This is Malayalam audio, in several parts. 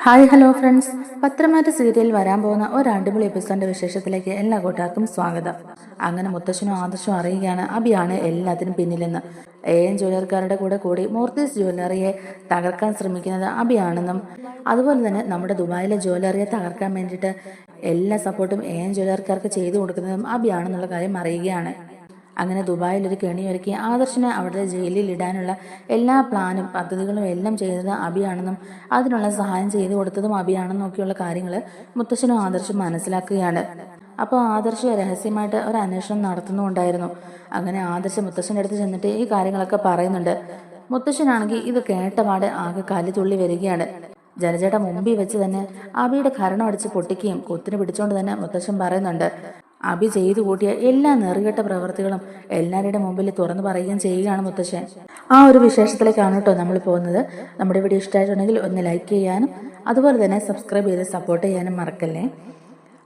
Hi hello friends. പത്രമാറ്റ സീരിയൽ വരാൻ പോകുന്ന ഒരു അടിപൊളി എപ്പിസോഡിന്റെ വിശേഷത്തിലേക്ക് എല്ലാ കൂട്ടുകാർക്കും സ്വാഗതം. അങ്ങനെ മുത്തശ്ശനും ആദർശവും അറിയുകയാണ് അബിയാണ് എല്ലാത്തിനും പിന്നിലെന്ന്. എ. എൻ. ജ്വല്ലറിക്കാരുടെ കൂടെ കൂടി മൂർത്തീസ് ജ്വല്ലറിയെ തകർക്കാൻ ശ്രമിക്കുന്നത് അഭിയാണെന്നും അതുപോലെ തന്നെ നമ്മുടെ ദുബായിലെ ജ്വല്ലറിയെ തകർക്കാൻ വേണ്ടിയിട്ട് എല്ലാ സപ്പോർട്ടും എ. എൻ. ജ്വല്ലറിക്കാർക്ക് ചെയ്തു കൊടുക്കുന്നതും അഭിയാണെന്നുള്ള കാര്യം അറിയുകയാണ്. അങ്ങനെ ദുബായിൽ ഒരു കെണിയൊരുക്കി ആദർശിനെ അവിടെ ജയിലിൽ ഇടാനുള്ള എല്ലാ പ്ലാനും പദ്ധതികളും എല്ലാം ചെയ്തത് അബിയാണെന്നും അതിനുള്ള സഹായം ചെയ്തു കൊടുത്തതും അബിയാണെന്നും ഒക്കെയുള്ള കാര്യങ്ങൾ മുത്തശ്ശനും ആദർശും മനസ്സിലാക്കുകയാണ്. അപ്പോൾ ആദർശ് രഹസ്യമായിട്ട് ഒരു അന്വേഷണം നടത്തുന്നുണ്ടായിരുന്നു. അങ്ങനെ ആദർശ് മുത്തശ്ശന്റെ അടുത്ത് ചെന്നിട്ട് ഈ കാര്യങ്ങളൊക്കെ പറയുന്നുണ്ട്. മുത്തശ്ശനാണെങ്കിൽ ഇത് കേട്ടപാട് ആകെ കലി തുള്ളി വരികയാണ്. ജലജയുടെ മുമ്പിൽ വെച്ച് തന്നെ അബിയുടെ കരണം അടിച്ച് പൊട്ടിക്കുകയും കുത്തിന് പിടിച്ചുകൊണ്ട് തന്നെ മുത്തശ്ശൻ പറയുന്നുണ്ട് അബി ചെയ്തു കൂട്ടിയ എല്ലാ നെറുകെട്ട പ്രവൃത്തികളും എല്ലാവരുടെ മുമ്പിൽ തുറന്നു പറയുകയും ചെയ്യുകയാണ് മുത്തശ്ശൻ. ആ ഒരു വിശേഷത്തിലേക്കാണ് കേട്ടോ നമ്മൾ പോകുന്നത്. നമ്മുടെ വീഡിയോ ഇഷ്ടമായിട്ടുണ്ടെങ്കിൽ ഒന്ന് ലൈക്ക് ചെയ്യാനും അതുപോലെ തന്നെ സബ്സ്ക്രൈബ് ചെയ്ത് സപ്പോർട്ട് ചെയ്യാനും മറക്കല്ലേ?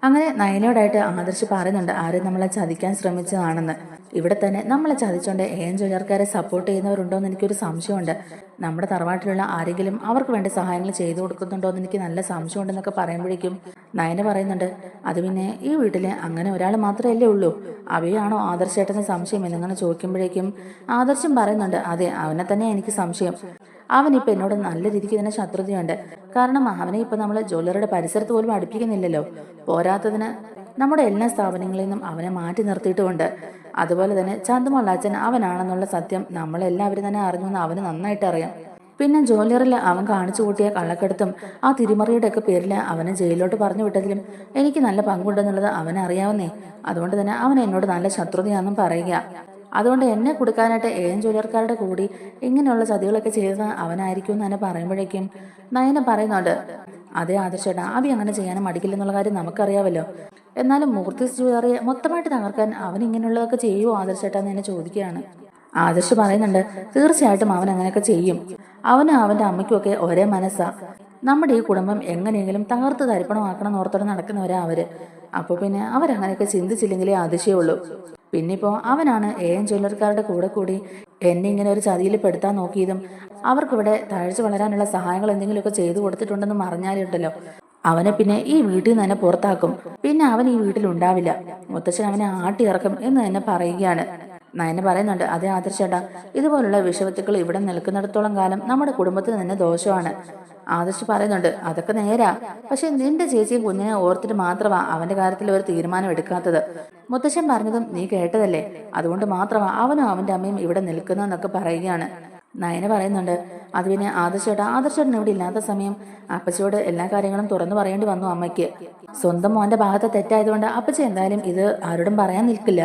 അങ്ങനെ നയനയോടായിട്ട് ആദർശ് പറയുന്നുണ്ട് ആരും നമ്മളെ ചതിക്കാൻ ശ്രമിച്ചതാണെന്ന്. ഇവിടെ തന്നെ നമ്മളെ ചതിച്ചുകൊണ്ട് ഏൻ ജ്വല്ലർക്കാരെ സപ്പോർട്ട് ചെയ്യുന്നവരുണ്ടോ എന്ന് എനിക്കൊരു സംശയമുണ്ട്. നമ്മുടെ തറവാട്ടിലുള്ള ആരെങ്കിലും അവർക്ക് വേണ്ട സഹായങ്ങൾ ചെയ്തു കൊടുക്കുന്നുണ്ടോ എന്ന് എനിക്ക് നല്ല സംശയമുണ്ടെന്നൊക്കെ പറയുമ്പോഴേക്കും നയന പറയുന്നുണ്ട് അത് പിന്നെ ഈ വീട്ടിൽ അങ്ങനെ ഒരാൾ മാത്രമല്ലേ ഉള്ളൂ. അവയാണോ ആദർശേട്ടന് സംശയം? എന്നിങ്ങനെ ചോദിക്കുമ്പോഴേക്കും ആദർശം പറയുന്നുണ്ട് അതെ അവനെ തന്നെ എനിക്ക് സംശയം. അവനിപ്പോൾ എന്നോട് നല്ല രീതിക്ക് തന്നെ ശത്രുതയുണ്ട്. കാരണം അവനെ ഇപ്പം നമ്മൾ ജ്വല്ലറിയുടെ പരിസരത്ത് പോലും അടുപ്പിക്കുന്നില്ലല്ലോ. പോരാത്തതിന് നമ്മുടെ എല്ലാ സ്ഥാപനങ്ങളിൽ നിന്നും അവനെ മാറ്റി നിർത്തിയിട്ടുമുണ്ട്. അതുപോലെ തന്നെ ചന്തുമള്ളാച്ചൻ അവനാണെന്നുള്ള സത്യം നമ്മളെല്ലാവരും തന്നെ അറിഞ്ഞു എന്ന് അവന് നന്നായിട്ട് അറിയാം. പിന്നെ ജ്വല്ലറിൽ അവൻ കാണിച്ചു കൂട്ടിയ കള്ളക്കെടുത്തും ആ തിരിമറിയുടെ ഒക്കെ പേരിൽ അവനെ ജയിലിലോട്ട് പറഞ്ഞു വിട്ടതിലും എനിക്ക് നല്ല പങ്കുണ്ടെന്നുള്ളത് അവനറിയാവുന്നേ. അതുകൊണ്ട് തന്നെ അവൻ എന്നോട് നല്ല ശത്രുതയാണെന്നും പറയുക. അതുകൊണ്ട് എന്നെ കൊടുക്കാനായിട്ട് ഏൻ ജോലിയർക്കാരുടെ കൂടി ഇങ്ങനെയുള്ള ചതികളൊക്കെ ചെയ്തത് അവനായിരിക്കും എന്ന് തന്നെ പറയുമ്പോഴേക്കും നയന പറയുന്നുണ്ട് അതേ ആദർശേട്ടാ ആവി അങ്ങനെ ചെയ്യാനും മടിക്കില്ലെന്നുള്ള കാര്യം നമുക്കറിയാമല്ലോ. എന്നാലും മൂർത്തി ജ്വല്ലറിയെ മൊത്തമായിട്ട് തകർക്കാൻ അവൻ ഇങ്ങനെയുള്ളതൊക്കെ ചെയ്യുമോ ആദർശേട്ടാ എന്ന് എന്നെ ചോദിക്കുകയാണ്. ആദർശ് പറയുന്നുണ്ട് തീർച്ചയായിട്ടും അവൻ അങ്ങനെയൊക്കെ ചെയ്യും. അവനും അവന്റെ അമ്മയ്ക്കുമൊക്കെ ഒരേ മനസ്സാ. നമ്മുടെ ഈ കുടുംബം എങ്ങനെയെങ്കിലും തകർത്ത് തരിപ്പണമാക്കണം ഓർത്തോടെ നടക്കുന്നവരാ അവർ. അപ്പോൾ പിന്നെ അവരങ്ങനെയൊക്കെ ചിന്തിച്ചില്ലെങ്കിലേ അതിശയുള്ളൂ പിന്നിപ്പോ അവനാണ് എ എൻ കൂടെ കൂടി എന്നെ ഇങ്ങനെ ഒരു ചതിയിൽ പെടുത്താൻ നോക്കിയതും അവർക്കിവിടെ താഴ്ച വളരാനുള്ള സഹായങ്ങൾ എന്തെങ്കിലുമൊക്കെ ചെയ്തു കൊടുത്തിട്ടുണ്ടെന്ന് അറിഞ്ഞാലുണ്ടല്ലോ. അവനെ പിന്നെ ഈ വീട്ടിൽ നിന്ന് തന്നെ പുറത്താക്കും. പിന്നെ അവൻ ഈ വീട്ടിൽ ഉണ്ടാവില്ല. മുത്തച്ഛൻ അവനെ ആട്ടിയിറക്കും എന്ന് തന്നെ പറയുകയാണ്. നയന പറയുന്നുണ്ട് അതേ ആദർശേട്ടാ ഇതുപോലുള്ള വിഷവത്തുക്കൾ ഇവിടെ നിൽക്കുന്നിടത്തോളം കാലം നമ്മുടെ കുടുംബത്തിൽ തന്നെ ദോഷമാണ്. ആദർശ് പറയുന്നുണ്ട് അതൊക്കെ നേരാ പക്ഷെ നിന്റെ ചേച്ചിയും കുഞ്ഞിനെ ഓർത്തിട്ട് മാത്രമാ അവന്റെ കാര്യത്തിൽ ഒരു തീരുമാനം എടുക്കാത്തത്. മുത്തശ്ശൻ പറഞ്ഞതും നീ കേട്ടതല്ലേ? അതുകൊണ്ട് മാത്രമാ അവനും അവന്റെ അമ്മയും ഇവിടെ നിൽക്കുന്നതെന്നൊക്കെ പറയുകയാണ്. നയന പറയുന്നുണ്ട് അത് പിന്നെ ആദർശേട്ടാ ആദർശേട്ടൻ ഇവിടെ ഇല്ലാത്ത സമയം അപ്പച്ചിയോട് എല്ലാ കാര്യങ്ങളും തുറന്നു പറയേണ്ടി വന്നു അമ്മയ്ക്ക്. സ്വന്തം മോന്റെ ഭാഗത്തെ തെറ്റായതുകൊണ്ട് അപ്പച്ചി എന്തായാലും ഇത് ആരോടും പറയാൻ നിൽക്കില്ല.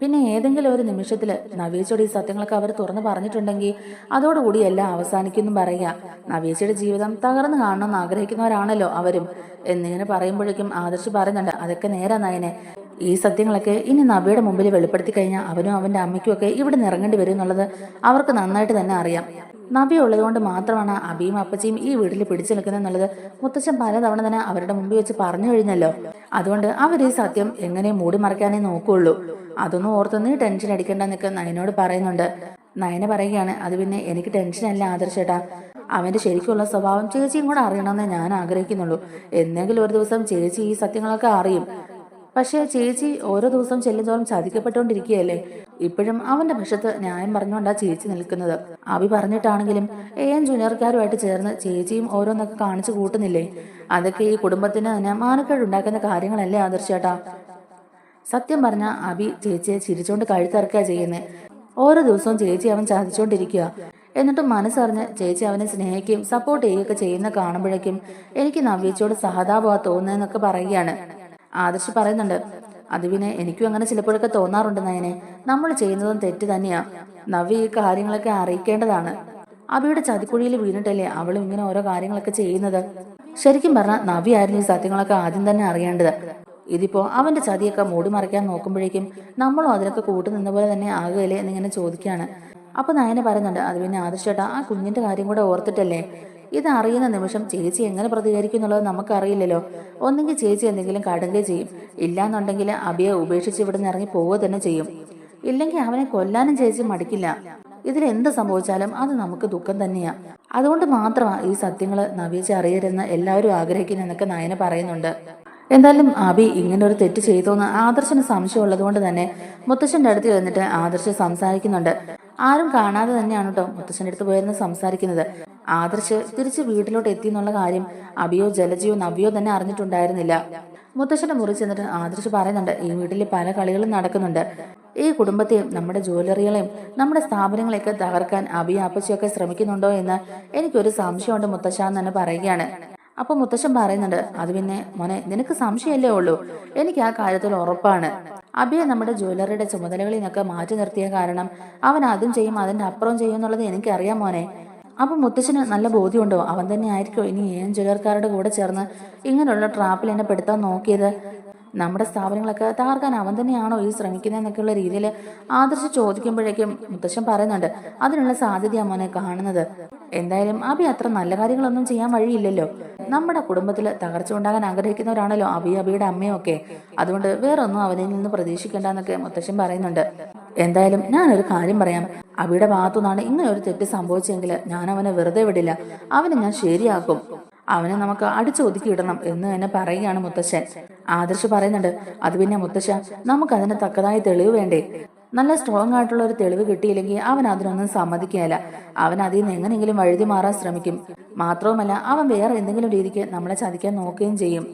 പിന്നെ ഏതെങ്കിലും ഒരു നിമിഷത്തിൽ നവീച്ചയുടെ ഈ സത്യങ്ങളൊക്കെ അവർ തുറന്നു പറഞ്ഞിട്ടുണ്ടെങ്കിൽ അതോടുകൂടി എല്ലാം അവസാനിക്കുന്നു പറയുക. നവീച്ചയുടെ ജീവിതം തകർന്നു കാണണമെന്ന് ആഗ്രഹിക്കുന്നവരാണല്ലോ അവരും. എന്നിങ്ങനെ പറയുമ്പോഴേക്കും ആദർശ് പറയുന്നുണ്ട് അതൊക്കെ നേരെ നയനെ. ഈ സത്യങ്ങളൊക്കെ ഇനി നബിയുടെ മുമ്പിൽ വെളിപ്പെടുത്തി കഴിഞ്ഞാൽ അവനും അവന്റെ അമ്മയ്ക്കും ഒക്കെ ഇവിടെ നിന്ന് ഇറങ്ങേണ്ടി വരും എന്നുള്ളത് അവർക്ക് നന്നായിട്ട് തന്നെ അറിയാം. നബി ഉള്ളതുകൊണ്ട് മാത്രമാണ് അബിയും അപ്പച്ചിയും ഈ വീട്ടിൽ പിടിച്ചു നിൽക്കുന്നതെന്നുള്ളത് മുത്തച്ഛൻ പലതവണ തന്നെ അവരുടെ മുമ്പിൽ വെച്ച് പറഞ്ഞു കഴിഞ്ഞല്ലോ. അതുകൊണ്ട് അവർ ഈ സത്യം എങ്ങനെ മൂടി മറയ്ക്കാനേ നോക്കുള്ളൂ. അതൊന്നും ഓർത്ത് നീ ടെൻഷൻ അടിക്കേണ്ടെന്നൊക്കെ നയനോട് പറയുന്നുണ്ട്. നയന പറയുകയാണ് അത് പിന്നെ എനിക്ക് ടെൻഷനല്ല ആദർശേട്ടാ അവന്റെ ശരിക്കുള്ള സ്വഭാവം ചേച്ചിയും കൂടെ അറിയണമെന്ന് ഞാൻ ആഗ്രഹിക്കുന്നുള്ളൂ. എന്തെങ്കിലും ഒരു ദിവസം ചേച്ചി ഈ സത്യങ്ങളൊക്കെ അറിയും. പക്ഷേ ചേച്ചി ഓരോ ദിവസം ചെല്ലുന്തോറും ചതിക്കപ്പെട്ടുകൊണ്ടിരിക്കുകയല്ലേ? ഇപ്പോഴും അവന്റെ പക്ഷത്ത് ന്യായം പറഞ്ഞുകൊണ്ടാ ചേച്ചി നിൽക്കുന്നത്. അഭി പറഞ്ഞിട്ടാണെങ്കിലും ഏൻ ജൂനിയർക്കാരുമായിട്ട് ചേർന്ന് ചേച്ചിയും ഓരോന്നൊക്കെ കാണിച്ചു കൂട്ടുന്നില്ലേ? അതൊക്കെ ഈ കുടുംബത്തിന് തന്നെ മാനക്കേട് ഉണ്ടാക്കുന്ന കാര്യങ്ങളല്ലേ ആദർശേട്ടാ? സത്യം പറഞ്ഞ അഭി ചേച്ചിയെ ചിരിച്ചുകൊണ്ട് കഴുത്തിറക്കുക ചെയ്യുന്നത് ഓരോ ദിവസവും ചേച്ചി അവൻ ചതിച്ചുകൊണ്ടിരിക്കുക എന്നിട്ട് മനസ്സറിഞ്ഞ് ചേച്ചി അവനെ സ്നേഹിക്കുകയും സപ്പോർട്ട് ചെയ്യുകയൊക്കെ ചെയ്യുന്ന കാണുമ്പോഴേക്കും എനിക്ക് നവ്യച്ചോട് സഹതാപമാ തോന്നുന്നതെന്നൊക്കെ പറയുകയാണ്. ആദർശ് പറയുന്നുണ്ട് അത് പിന്നെ എനിക്കും അങ്ങനെ ചിലപ്പോഴൊക്കെ തോന്നാറുണ്ട് നയനെ. നമ്മൾ ചെയ്യുന്നതും തെറ്റ് തന്നെയാ. നവ്യ ഈ കാര്യങ്ങളൊക്കെ അറിയിക്കേണ്ടതാണ്. അബിയുടെ ചതിക്കുഴിയിൽ വീണിട്ടല്ലേ അവളും ഇങ്ങനെ ഓരോ കാര്യങ്ങളൊക്കെ ചെയ്യുന്നത്? ശരിക്കും പറഞ്ഞാൽ നവി ആയിരുന്നു ഈ സത്യങ്ങളൊക്കെ ആദ്യം തന്നെ അറിയേണ്ടത്. ഇതിപ്പോ അവന്റെ ചതിയൊക്കെ മൂടി മറിക്കാൻ നോക്കുമ്പോഴേക്കും നമ്മളും അതിനൊക്കെ കൂട്ടു നിന്ന പോലെ തന്നെ ആകുകയല്ലേ എന്നിങ്ങനെ ചോദിക്കുകയാണ് അപ്പൊ നയന പറയുന്നുണ്ട് അത് പിന്നെ ആദർശേട്ടാ ആ കുഞ്ഞിന്റെ കാര്യം കൂടെ ഓർത്തിട്ടല്ലേ? ഇത് അറിയുന്ന നിമിഷം ചേച്ചി എങ്ങനെ പ്രതികരിക്കും എന്നുള്ളത് നമുക്കറിയില്ലല്ലോ. ഒന്നെങ്കിൽ ചേച്ചി എന്തെങ്കിലും കടുകയും ചെയ്യും. ഇല്ലാന്നുണ്ടെങ്കിൽ അബിയെ ഉപേക്ഷിച്ച് ഇവിടെ നിന്ന് ഇറങ്ങി പോവുക തന്നെ ചെയ്യും. ഇല്ലെങ്കിൽ അവനെ കൊല്ലാനും ചേച്ചി മടിക്കില്ല. ഇതിലെന്ത് സംഭവിച്ചാലും അത് നമുക്ക് ദുഃഖം തന്നെയാ. അതുകൊണ്ട് മാത്രമാണ് ഈ സത്യങ്ങൾ നവീച്ച് അറിയരുതെന്ന് എല്ലാവരും ആഗ്രഹിക്കുന്നതെന്നൊക്കെ നയന പറയുന്നുണ്ട്. എന്തായാലും അബി ഇങ്ങനെ ഒരു തെറ്റ് ചെയ്തോന്ന് ആദർശന് സംശയം ഉള്ളതുകൊണ്ട് തന്നെ മുത്തശ്ശന്റെ അടുത്ത് ചെന്നിട്ട് ആദർശ് സംസാരിക്കുന്നുണ്ട്. ആരും കാണാതെ തന്നെയാണ് കേട്ടോ മുത്തശ്ശന്റെ അടുത്ത് പോയിരുന്ന് സംസാരിക്കുന്നത്. ആദർശ് തിരിച്ച് വീട്ടിലോട്ട് എത്തി എന്നുള്ള കാര്യം അബിയോ ജലജിയോ നവ്യോ തന്നെ അറിഞ്ഞിട്ടുണ്ടായിരുന്നില്ല. മുത്തശ്ശന്റെ മുറി ചെന്നിട്ട് ആദർശ് പറയുന്നുണ്ട് ഈ വീട്ടിലെ പല കളികളും നടക്കുന്നുണ്ട്. ഈ കുടുംബത്തെയും നമ്മുടെ ജ്വല്ലറികളെയും നമ്മുടെ സ്ഥാപനങ്ങളെയൊക്കെ തകർക്കാൻ അബി അപ്പച്ചിയൊക്കെ ശ്രമിക്കുന്നുണ്ടോ എന്ന് എനിക്കൊരു സംശയമുണ്ട് മുത്തശ്ശ എന്ന് തന്നെ പറയുകയാണ്. അപ്പൊ മുത്തശ്ശൻ പറയുന്നുണ്ട് അത് പിന്നെ മോനെ നിനക്ക് സംശയമല്ലേ ഉള്ളൂ. എനിക്ക് ആ കാര്യത്തിൽ ഉറപ്പാണ്. അബിയെ നമ്മുടെ ജ്വല്ലറിയുടെ ചുമതലകളിൽ നിന്നൊക്കെ മാറ്റി നിർത്തിയ കാരണം അവൻ അതും ചെയ്യും അതിന്റെ അപ്പുറം ചെയ്യും എന്നുള്ളത് എനിക്കറിയാം മോനെ. അപ്പം മുത്തശ്ശന് നല്ല ബോധ്യമുണ്ടോ? അവൻ തന്നെ ആയിരിക്കും ഇനി ഏൻ ജ്വല്ലർക്കാരുടെ കൂടെ ചേർന്ന് ഇങ്ങനെയുള്ള ട്രാപ്പിൽ എന്നെ പെടുത്താൻ നോക്കിയത്? നമ്മുടെ സ്ഥാപനങ്ങളൊക്കെ തകർക്കാൻ അവൻ തന്നെയാണോ ഈ ശ്രമിക്കുന്നതെന്നൊക്കെയുള്ള രീതിയിൽ ആദർശ് ചോദിക്കുമ്പോഴേക്കും മുത്തശ്ശൻ പറയുന്നുണ്ട് അതിനുള്ള സാധ്യതയാണ് മോനെ കാണുന്നത്. എന്തായാലും അബി അത്ര നല്ല കാര്യങ്ങളൊന്നും ചെയ്യാൻ വഴിയില്ലല്ലോ. നമ്മുടെ കുടുംബത്തിൽ തകർച്ച ഉണ്ടാകാൻ ആഗ്രഹിക്കുന്നവരാണല്ലോ അബി അബിയുടെ അമ്മയൊക്കെ അതുകൊണ്ട് വേറൊന്നും അവനിൽ നിന്ന് പ്രതീക്ഷിക്കേണ്ടെന്നൊക്കെ മുത്തശ്ശൻ പറയുന്നുണ്ട്. എന്തായാലും ഞാനൊരു കാര്യം പറയാം. അബിയുടെ ഭാഗത്തുനിന്നാണ് ഇങ്ങനെ ഒരു തെറ്റ് സംഭവിച്ചെങ്കിൽ ഞാൻ അവനെ വെറുതെ വിടില്ല. അവനെ ഞാൻ ശരിയാക്കും. അവനെ നമുക്ക് അടിച്ചു ഒതുക്കിയിടണം എന്ന് തന്നെ പറയുകയാണ് മുത്തശ്ശൻ. ആദർശ് പറയുന്നുണ്ട് അത് പിന്നെ മുത്തശ്ശ നമുക്ക് അതിന് തക്കതായ തെളിവ് വേണ്ടേ? നല്ല സ്ട്രോങ് ആയിട്ടുള്ള ഒരു തെളിവ് കിട്ടിയില്ലെങ്കിൽ അവൻ അതിനൊന്നും സമ്മതിക്കുകയില്ല അവൻ അതിൽ നിന്ന് എങ്ങനെയെങ്കിലും വഴുതി മാറാൻ ശ്രമിക്കും. മാത്രവുമല്ല അവൻ വേറെ എന്തെങ്കിലും രീതിക്ക് നമ്മളെ ചതിക്കാൻ നോക്കുകയും ചെയ്യും.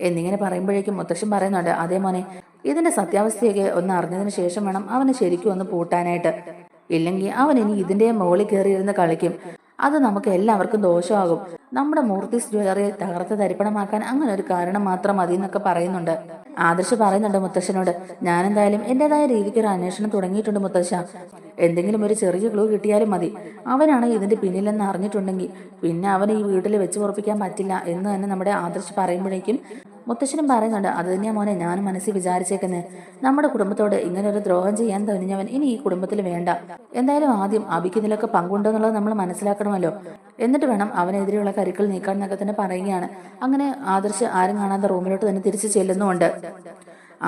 എന്നിങ്ങനെ പറയുമ്പോഴേക്കും മുത്തശ്ശൻ പറയുന്നുണ്ട് അതേ മോനെ ഇതിന്റെ സത്യാവസ്ഥയൊക്കെ ഒന്ന് അറിഞ്ഞതിന് ശേഷം വേണം അവന് ശരിക്കും ഒന്ന് പൂട്ടാനായിട്ട്. ഇല്ലെങ്കിൽ അവൻ ഇനി ഇതിന്റെ മുകളിൽ കയറിയിരുന്ന് കളിക്കും. അത് നമുക്ക് എല്ലാവർക്കും ദോഷമാകും. നമ്മുടെ മൂർത്തിസ് ജ്വല്ലറിയെ തകർത്ത് തരിപ്പണമാക്കാൻ അങ്ങനെ ഒരു കാരണം മാത്രം മതി എന്നൊക്കെ പറയുന്നുണ്ട്. ആദർശ് പറയുന്നുണ്ട് മുത്തശ്ശനോട് ഞാൻ എന്തായാലും എന്റേതായ രീതിക്ക് ഒരു അന്വേഷണം തുടങ്ങിയിട്ടുണ്ട് മുത്തശ്ശ. എന്തെങ്കിലും ഒരു ചെറിയ ക്ലൂ കിട്ടിയാലും മതി. അവനാണ് ഇതിന്റെ പിന്നിലെന്ന് അറിഞ്ഞിട്ടുണ്ടെങ്കിൽ പിന്നെ അവനെ ഈ വീട്ടിൽ വെച്ച് ഉറപ്പിക്കാൻ പറ്റില്ല എന്ന് തന്നെ നമ്മുടെ ആദർശ് പറയുമ്പോഴേക്കും മുത്തശ്ശനും പറയുന്നുണ്ട് അത് തന്നെയാ മോനെ ഞാൻ മനസ്സിൽ വിചാരിച്ചേക്കുന്നത് നമ്മുടെ കുടുംബത്തോട് ഇങ്ങനെ ഒരു ദ്രോഹം ചെയ്യാൻ തോന്നിഞ്ഞവൻ ഇനി ഈ കുടുംബത്തിൽ വേണ്ട. എന്തായാലും ആദ്യം അബിക്ക് ഇതിലൊക്കെ പങ്കുണ്ടോ എന്നുള്ളത് നമ്മൾ മനസ്സിലാക്കണമല്ലോ. എന്നിട്ട് വേണം അവനെതിരെയുള്ള കരുക്കൾ നീക്കാൻ എന്നൊക്കെ തന്നെ പറയുകയാണ്. അങ്ങനെ ആദർശ് ആരും കാണാത്ത റൂമിലോട്ട് തന്നെ തിരിച്ചു ചെല്ലുന്നുമുണ്ട്.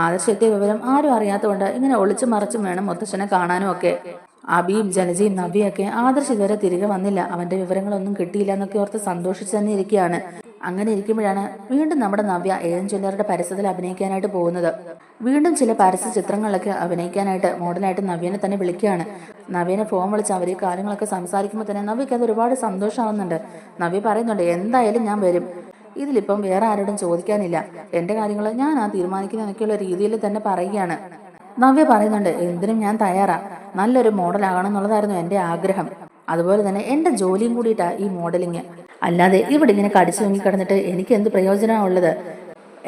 ആദർശത്തെ വിവരം ആരും അറിയാത്തതുകൊണ്ട് ഇങ്ങനെ ഒളിച്ചു മറച്ചും വേണം മുത്തശ്ശനെ കാണാനും ഒക്കെ അബിയും ജനജയും നബിയൊക്കെ ആദർശ് ഇതുവരെ തിരികെ വന്നില്ല. അവന്റെ വിവരങ്ങളൊന്നും കിട്ടിയില്ല എന്നൊക്കെ ഓർത്ത് സന്തോഷിച്ചു തന്നെ ഇരിക്കുകയാണ്. അങ്ങനെ ഇരിക്കുമ്പോഴാണ് വീണ്ടും നമ്മുടെ നവ്യ ഏഴൻ ജ്വല്ലറുടെ പരസ്യത്തിൽ അഭിനയിക്കാനായിട്ട് പോകുന്നത്. വീണ്ടും ചില പരസ്യ ചിത്രങ്ങളിലൊക്കെ അഭിനയിക്കാനായിട്ട് മോഡലായിട്ട് നവ്യനെ തന്നെ വിളിക്കുകയാണ്. നവ്യനെ ഫോൺ വിളിച്ച് അവർ കാര്യങ്ങളൊക്കെ സംസാരിക്കുമ്പോൾ തന്നെ നവ്യക്ക് അത് ഒരുപാട് സന്തോഷമാവുന്നുണ്ട്. നവ്യ പറയുന്നുണ്ട് എന്തായാലും ഞാൻ വരും. ഇതിലിപ്പം വേറെ ആരോടും ചോദിക്കാനില്ല. എന്റെ കാര്യങ്ങൾ ഞാൻ ആ തീരുമാനിക്കുന്നതൊക്കെയുള്ള രീതിയിൽ തന്നെ പറയുകയാണ്. നവ്യ പറയുന്നുണ്ട് എന്തിനും ഞാൻ തയ്യാറാ. നല്ലൊരു മോഡലാകണം എന്നുള്ളതായിരുന്നു എന്റെ ആഗ്രഹം. അതുപോലെ തന്നെ എന്റെ ജോലിയും കൂടിയിട്ടാ ഈ മോഡലിങ്. അല്ലാതെ ഇവിടെ ഇങ്ങനെ കടിച്ചു തൂങ്ങി കിടന്നിട്ട് എനിക്ക് എന്ത് പ്രയോജനമാണുള്ളത്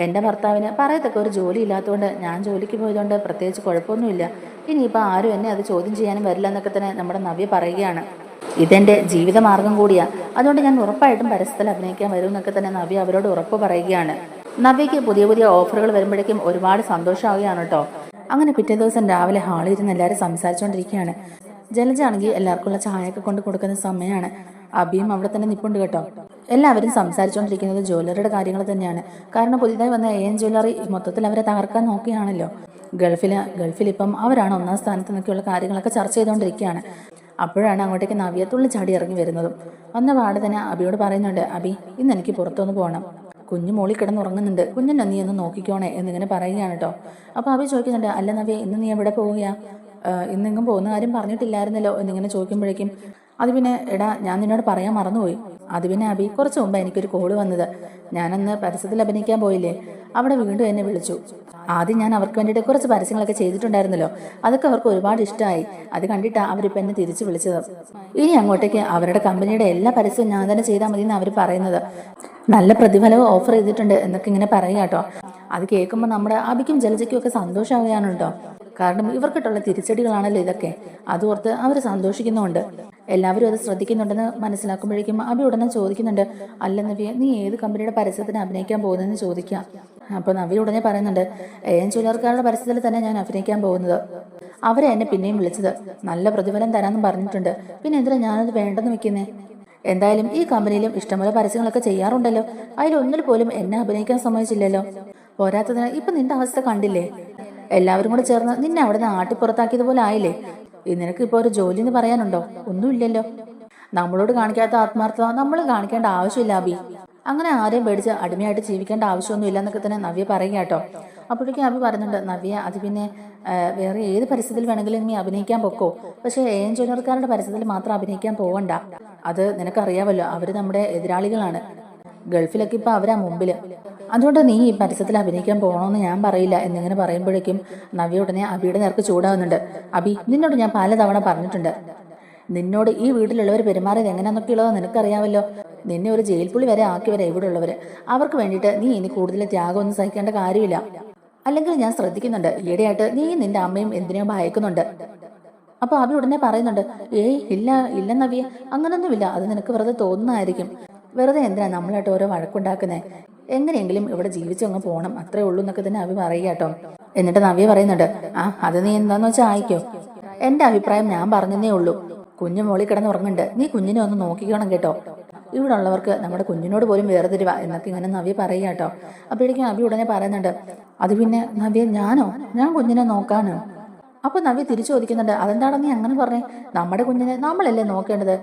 എന്റെ ഭർത്താവിന് പറയത്തക്ക ഒരു ജോലി ഇല്ലാത്തതുകൊണ്ട് ഞാൻ ജോലിക്ക് പോയതുകൊണ്ട് പ്രത്യേകിച്ച് കുഴപ്പമൊന്നുമില്ല. ഇനിയിപ്പോൾ ആരും എന്നെ അത് ചോദ്യം ചെയ്യാനും വരില്ല എന്നൊക്കെ തന്നെ നമ്മുടെ നവ്യ പറയുകയാണ്. ഇതെന്റെ ജീവിതമാർഗം കൂടിയാ. അതുകൊണ്ട് ഞാൻ ഉറപ്പായിട്ടും പരസ്യത്തിൽ അഭിനയിക്കാൻ വരും എന്നൊക്കെ തന്നെ നവ്യ അവരോട് ഉറപ്പ് പറയുകയാണ്. നവ്യയ്ക്ക് പുതിയ പുതിയ ഓഫറുകൾ വരുമ്പോഴേക്കും ഒരുപാട് സന്തോഷമാവുകയാണ് കേട്ടോ. അങ്ങനെ പിറ്റേ ദിവസം രാവിലെ ഹാളിൽ ഇരുന്ന് എല്ലാവരും സംസാരിച്ചുകൊണ്ടിരിക്കുകയാണ്. ജലജ ആണെങ്കിൽ എല്ലാവർക്കും ഉള്ള ചായയൊക്കെ കൊണ്ട് കൊടുക്കുന്ന സമയമാണ്. അബിയും അവിടെ തന്നെ നിപ്പുണ്ട് കേട്ടോ. എല്ലാവരും സംസാരിച്ചുകൊണ്ടിരിക്കുന്നത് ജ്വല്ലറിയുടെ കാര്യങ്ങൾ തന്നെയാണ്. കാരണം പുതിയതായി വന്ന എ എൻ ജ്വല്ലറി മൊത്തത്തിൽ അവരെ തകർക്കാൻ നോക്കിയാണല്ലോ. ഗൾഫിൽ ഇപ്പം അവരാണ് ഒന്നാം സ്ഥാനത്ത് നിന്നൊക്കെയുള്ള കാര്യങ്ങളൊക്കെ ചർച്ച ചെയ്തുകൊണ്ടിരിക്കുകയാണ് അപ്പോഴാണ് അങ്ങോട്ടേക്ക് നവ്യ തുള്ളി ചാടി ഇറങ്ങി വരുന്നതും. വന്ന പാട് തന്നെ അബിയോട് പറയുന്നുണ്ട് അബി ഇന്ന് എനിക്ക് പുറത്തൊന്ന് പോകണം കുഞ്ഞു മോളി കിടന്നുറങ്ങുന്നുണ്ട്. കുഞ്ഞിനെ നീ ഒന്ന് നോക്കിക്കോണേ എന്നിങ്ങനെ പറയുകയാണ് കേട്ടോ. അപ്പോൾ അബി ചോദിക്കുന്നുണ്ട് അല്ല നവ്യ ഇന്ന് നീ എവിടെ പോവുക ഇന്നെങ്ങും പോകുന്ന കാര്യം പറഞ്ഞിട്ടില്ലായിരുന്നല്ലോ എന്നിങ്ങനെ ചോദിക്കുമ്പോഴേക്കും അത് പിന്നെ എടാ ഞാൻ നിന്നോട് പറയാൻ മറന്നുപോയി. അത് പിന്നെ അബി കുറച്ച് മുമ്പ് എനിക്കൊരു കോൾ വന്നത്. ഞാനന്ന് പരസ്യത്തിൽ അഭിനയിക്കാൻ പോയില്ലേ? അവിടെ വീണ്ടും എന്നെ വിളിച്ചു. ആദ്യം ഞാൻ അവർക്ക് വേണ്ടിയിട്ട് കുറച്ച് പരസ്യങ്ങളൊക്കെ ചെയ്തിട്ടുണ്ടായിരുന്നല്ലോ. അതൊക്കെ അവർക്ക് ഒരുപാട് ഇഷ്ടമായി അത് കണ്ടിട്ടാണ് അവരിപ്പോൾ എന്നെ തിരിച്ചു വിളിച്ചത്. ഇനി അങ്ങോട്ടേക്ക് അവരുടെ കമ്പനിയുടെ എല്ലാ പരസ്യവും ഞാൻ തന്നെ ചെയ്താൽ മതി എന്ന് അവർ പറയുന്നത്. നല്ല പ്രതിഫലവും ഓഫർ ചെയ്തിട്ടുണ്ട് എന്നൊക്കെ ഇങ്ങനെ പറയുക കേട്ടോ. അത് കേൾക്കുമ്പോൾ നമ്മുടെ അബിക്കും ജലജയ്ക്കും ഒക്കെ സന്തോഷമാവുകയാണ് കേട്ടോ കാരണം ഇവർക്കിട്ടുള്ള തിരിച്ചടികളാണല്ലോ ഇതൊക്കെ. അതോർത്ത് അവർ സന്തോഷിക്കുന്നുമുണ്ട്. എല്ലാവരും അത് ശ്രദ്ധിക്കുന്നുണ്ടെന്ന് മനസ്സിലാക്കുമ്പോഴേക്കും അബി ഉടനെ ചോദിക്കുന്നുണ്ട് അല്ല നവ്യ നീ ഏത് കമ്പനിയുടെ പരസ്യത്തിന് അഭിനയിക്കാൻ പോകുന്നതെന്ന് ചോദിക്കുക അപ്പോൾ നവ്യ ഉടനെ പറയുന്നുണ്ട് ഏൻ ചുലർക്കാരുടെ പരസ്യത്തിൽ തന്നെ ഞാൻ അഭിനയിക്കാൻ പോകുന്നത്. അവരെ എന്നെ പിന്നെയും വിളിച്ചത് നല്ല പ്രതിഫലം തരാമെന്ന് പറഞ്ഞിട്ടുണ്ട് പിന്നെ എന്തിനാ ഞാനത് വേണ്ടെന്ന് വെക്കുന്നേ? എന്തായാലും ഈ കമ്പനിയിലും ഇഷ്ടംപോലെ പരസ്യങ്ങളൊക്കെ ചെയ്യാറുണ്ടല്ലോ അതിലൊന്നിൽ പോലും എന്നെ അഭിനയിക്കാൻ സമ്മതിച്ചില്ലല്ലോ. പോരാത്തതിന് ഇപ്പൊ നിന്റെ അവസ്ഥ കണ്ടില്ലേ? എല്ലാവരും കൂടെ ചേർന്ന് നിന്നെ അവിടെ നിന്ന് ആട്ടിപ്പുറത്താക്കിയതുപോലെ ആയില്ലേ? നിനക്ക് ഇപ്പോൾ ഒരു ജോലി എന്ന് പറയാനുണ്ടോ? ഒന്നുമില്ലല്ലോ നമ്മളോട് കാണിക്കാത്ത ആത്മാർത്ഥത നമ്മൾ കാണിക്കേണ്ട ആവശ്യമില്ല അബി. അങ്ങനെ ആരെയും പേടിച്ച് അടിമയായിട്ട് ജീവിക്കേണ്ട ആവശ്യമൊന്നും എന്നൊക്കെ തന്നെ നവ്യ പറയുക കേട്ടോ. അപ്പോഴേക്കും അബി പറയുന്നുണ്ട് നവ്യ അത് പിന്നെ വേറെ ഏത് പരിസ്ഥിതിയിൽ വേണമെങ്കിലും നീ അഭിനയിക്കാൻ പൊക്കോ? പക്ഷേ ജ്വല്ലറിക്കാരുടെ പരിസ്ഥിതിയിൽ മാത്രം അഭിനയിക്കാൻ പോകണ്ട അത് നിനക്കറിയാമല്ലോ അവർ നമ്മുടെ എതിരാളികളാണ്. ഗൾഫിലൊക്കെ ഇപ്പൊ അവരാ മുമ്പിൽ. അതുകൊണ്ട് നീ ഈ പരസ്യത്തിൽ അഭിനയിക്കാൻ പോകണമെന്ന് ഞാൻ പറയില്ല. എന്നിങ്ങനെ പറയുമ്പോഴേക്കും നവ്യ ഉടനെ അബിയുടെ നേർക്ക് ചൂടാവുന്നുണ്ട്. അബി നിന്നോട് ഞാൻ പലതവണ പറഞ്ഞിട്ടുണ്ട്. നിന്നോട് ഈ വീട്ടിലുള്ളവർ പെരുമാറിയത് എങ്ങനെയാന്നൊക്കെയുള്ളത് നിനക്കറിയാമല്ലോ. നിന്നെ ഒരു ജയിൽ പുള്ളി വരെ ആക്കിയവരെ ഇവിടെ ഉള്ളവര് അവർക്ക് വേണ്ടിയിട്ട് നീ ഇനി കൂടുതൽ ത്യാഗമൊന്നും സഹിക്കേണ്ട കാര്യമില്ല. അല്ലെങ്കിൽ ഞാൻ ശ്രദ്ധിക്കുന്നുണ്ട്. ഈയിടെയായിട്ട് നീ നിന്റെ അമ്മയും എന്തിനോ ഭയക്കുന്നുണ്ട്. അപ്പൊ അബി ഉടനെ പറയുന്നുണ്ട് ഏയ് ഇല്ല ഇല്ല നവ്യ. അങ്ങനൊന്നുമില്ല. അത് നിനക്ക് വെറുതെ തോന്നുന്നതായിരിക്കും. വെറുതെ എന്തിനാ നമ്മളായിട്ട് ഓരോ വഴക്കുണ്ടാക്കുന്നേ? എങ്ങനെയെങ്കിലും ഇവിടെ ജീവിച്ചങ്ങ് പോകണം അത്രേ ഉള്ളൂ എന്നൊക്കെ തന്നെ അവി പറയുക കേട്ടോ. എന്നിട്ട് നവ്യ പറയുന്നുണ്ട് ആ അത് നീ എന്താന്ന് വെച്ചാൽ ആയിക്കോ. എന്റെ അഭിപ്രായം ഞാൻ പറഞ്ഞതേ ഉള്ളൂ. കുഞ്ഞു മോളി കിടന്ന് ഉറങ്ങുന്നുണ്ട്. നീ കുഞ്ഞിനെ ഒന്ന് നോക്കിക്കണം കേട്ടോ. ഇവിടെ ഉള്ളവർക്ക് നമ്മുടെ കുഞ്ഞിനോട് പോലും വേർതിരിവ. എന്നൊക്കെ ഇങ്ങനെ നവ്യ പറയുക കേട്ടോ. അപ്പോഴേക്കും അഭി ഉടനെ പറയുന്നുണ്ട് അത് പിന്നെ നവ്യ ഞാനോ? ഞാൻ കുഞ്ഞിനെ നോക്കാനോ അപ്പൊ നവ്യ തിരിച്ചു ചോദിക്കുന്നുണ്ട് അതെന്താണെന്ന് നീ അങ്ങനെ പറഞ്ഞേ? നമ്മുടെ കുഞ്ഞിനെ നമ്മളല്ലേ നോക്കേണ്ടത്?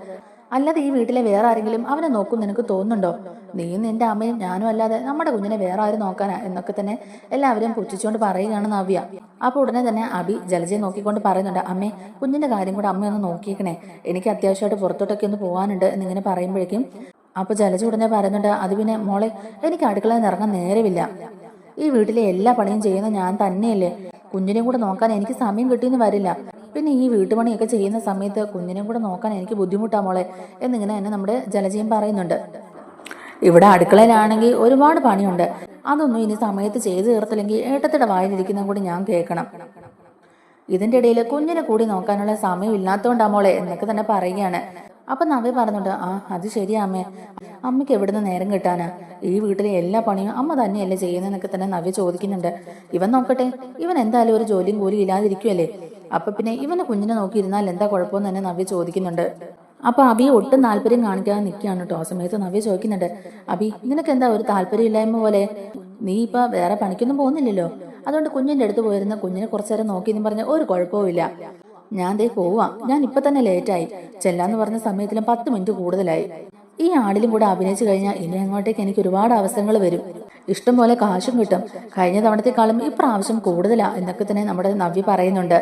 അല്ലാതെ ഈ വീട്ടിലെ വേറെ ആരെങ്കിലും അവനെ നോക്കും നിനക്ക് തോന്നുന്നുണ്ടോ? നീയും നിന്റെ അമ്മയും ഞാനും അല്ലാതെ നമ്മുടെ കുഞ്ഞിനെ വേറെ ആരും നോക്കാനാ? എന്നൊക്കെ തന്നെ എല്ലാവരും പുച്ഛിച്ചുകൊണ്ട് പറയുകയാണ് നവ്യ. അപ്പൊ ഉടനെ തന്നെ അബി ജലജയെ നോക്കിക്കൊണ്ട് പറയുന്നുണ്ട് അമ്മേ കുഞ്ഞിന്റെ കാര്യം കൂടെ അമ്മ ഒന്ന് നോക്കിയേക്കണേ. എനിക്ക് അത്യാവശ്യമായിട്ട് പുറത്തോട്ടൊക്കെ ഒന്ന് പോകാനുണ്ട് എന്നിങ്ങനെ പറയുമ്പോഴേക്കും അപ്പൊ ജലജ ഉടനെ പറയുന്നുണ്ട് അത് പിന്നെ മോളെ എനിക്ക് അടുക്കളയിൽ നിന്ന് ഇറങ്ങാൻ നേരമില്ല. ഈ വീട്ടിലെ എല്ലാ പണിയും ചെയ്യുന്ന ഞാൻ തന്നെയല്ലേ? കുഞ്ഞിനെയും കൂടെ നോക്കാൻ എനിക്ക് സമയം കിട്ടിയെന്ന് വരില്ല. പിന്നെ ഈ വീട്ടുപണിയൊക്കെ ചെയ്യുന്ന സമയത്ത് കുഞ്ഞിനെ കൂടെ നോക്കാൻ എനിക്ക് ബുദ്ധിമുട്ടാ മോളെ എന്നിങ്ങനെ തന്നെ നമ്മുടെ ജലജയം പറയുന്നുണ്ട്. ഇവിടെ അടുക്കളയിലാണെങ്കിൽ ഒരുപാട് പണിയുണ്ട്. അതൊന്നും ഇനി സമയത്ത് ചെയ്തു തീർത്തില്ലെങ്കിൽ ഏട്ടത്തിയുടെ വായിലിരിക്കുന്ന കൂടി ഞാൻ കേൾക്കണം. ഇതിന്റെ ഇടയിൽ കുഞ്ഞിനെ കൂടി നോക്കാനുള്ള സമയം ഇല്ലാത്തതുകൊണ്ടാ മോളെ എന്നൊക്കെ തന്നെ പറയുകയാണ്. അപ്പൊ നവ്യ പറഞ്ഞുണ്ട് ആ അത് ശരിയാ അമ്മേ. അമ്മയ്ക്ക് എവിടുന്ന് നേരം കിട്ടാനാ? ഈ വീട്ടിലെ എല്ലാ പണിയും അമ്മ തന്നെയല്ലേ ചെയ്യുന്നതെന്നൊക്കെ തന്നെ നവ്യ ചോദിക്കുന്നുണ്ട്. ഇവൻ നോക്കട്ടെ ഇവൻ എന്തായാലും ഒരു ജോലിയും കൂലി ഇല്ലാതിരിക്കുമല്ലേ അപ്പൊ പിന്നെ ഇവന് കുഞ്ഞിനെ നോക്കി ഇരുന്നാൽ എന്താ കുഴപ്പമെന്ന് തന്നെ നവ്യ ചോദിക്കുന്നുണ്ട്. അപ്പൊ അബി ഒട്ടും താല്പര്യം കാണിക്കാതെ നിൽക്കുകയാണ് കേട്ടോ. ആ സമയത്ത് നവ്യ ചോദിക്കുന്നുണ്ട് അബി നിനക്ക് എന്താ ഒരു താല്പര്യം ഇല്ലായ്മ പോലെ? നീ ഇപ്പൊ വേറെ പണിക്കൊന്നും പോകുന്നില്ലല്ലോ? അതുകൊണ്ട് കുഞ്ഞിന്റെ അടുത്ത് പോയിരുന്ന കുഞ്ഞിനെ കുറച്ചു നേരം നോക്കി എന്ന് പറഞ്ഞ ഒരു കുഴപ്പവും ഞാൻ ദേ പോവാ. ഞാൻ ഇപ്പൊ തന്നെ ലേറ്റായി ചെല്ലാന്ന് പറഞ്ഞ സമയത്തിലും പത്ത് മിനിറ്റ് കൂടുതലായി. ഈ ആടിലും കൂടെ അഭിനയിച്ചു കഴിഞ്ഞാൽ ഇനി അങ്ങോട്ടേക്ക് എനിക്ക് ഒരുപാട് അവസരങ്ങൾ വരും. ഇഷ്ടം പോലെ കാശും കിട്ടും. കഴിഞ്ഞ തവണത്തെക്കാളും ഇപ്രാവശ്യം കൂടുതലാ എന്നൊക്കെ തന്നെ നമ്മുടെ നവ്യ പറയുന്നുണ്ട്.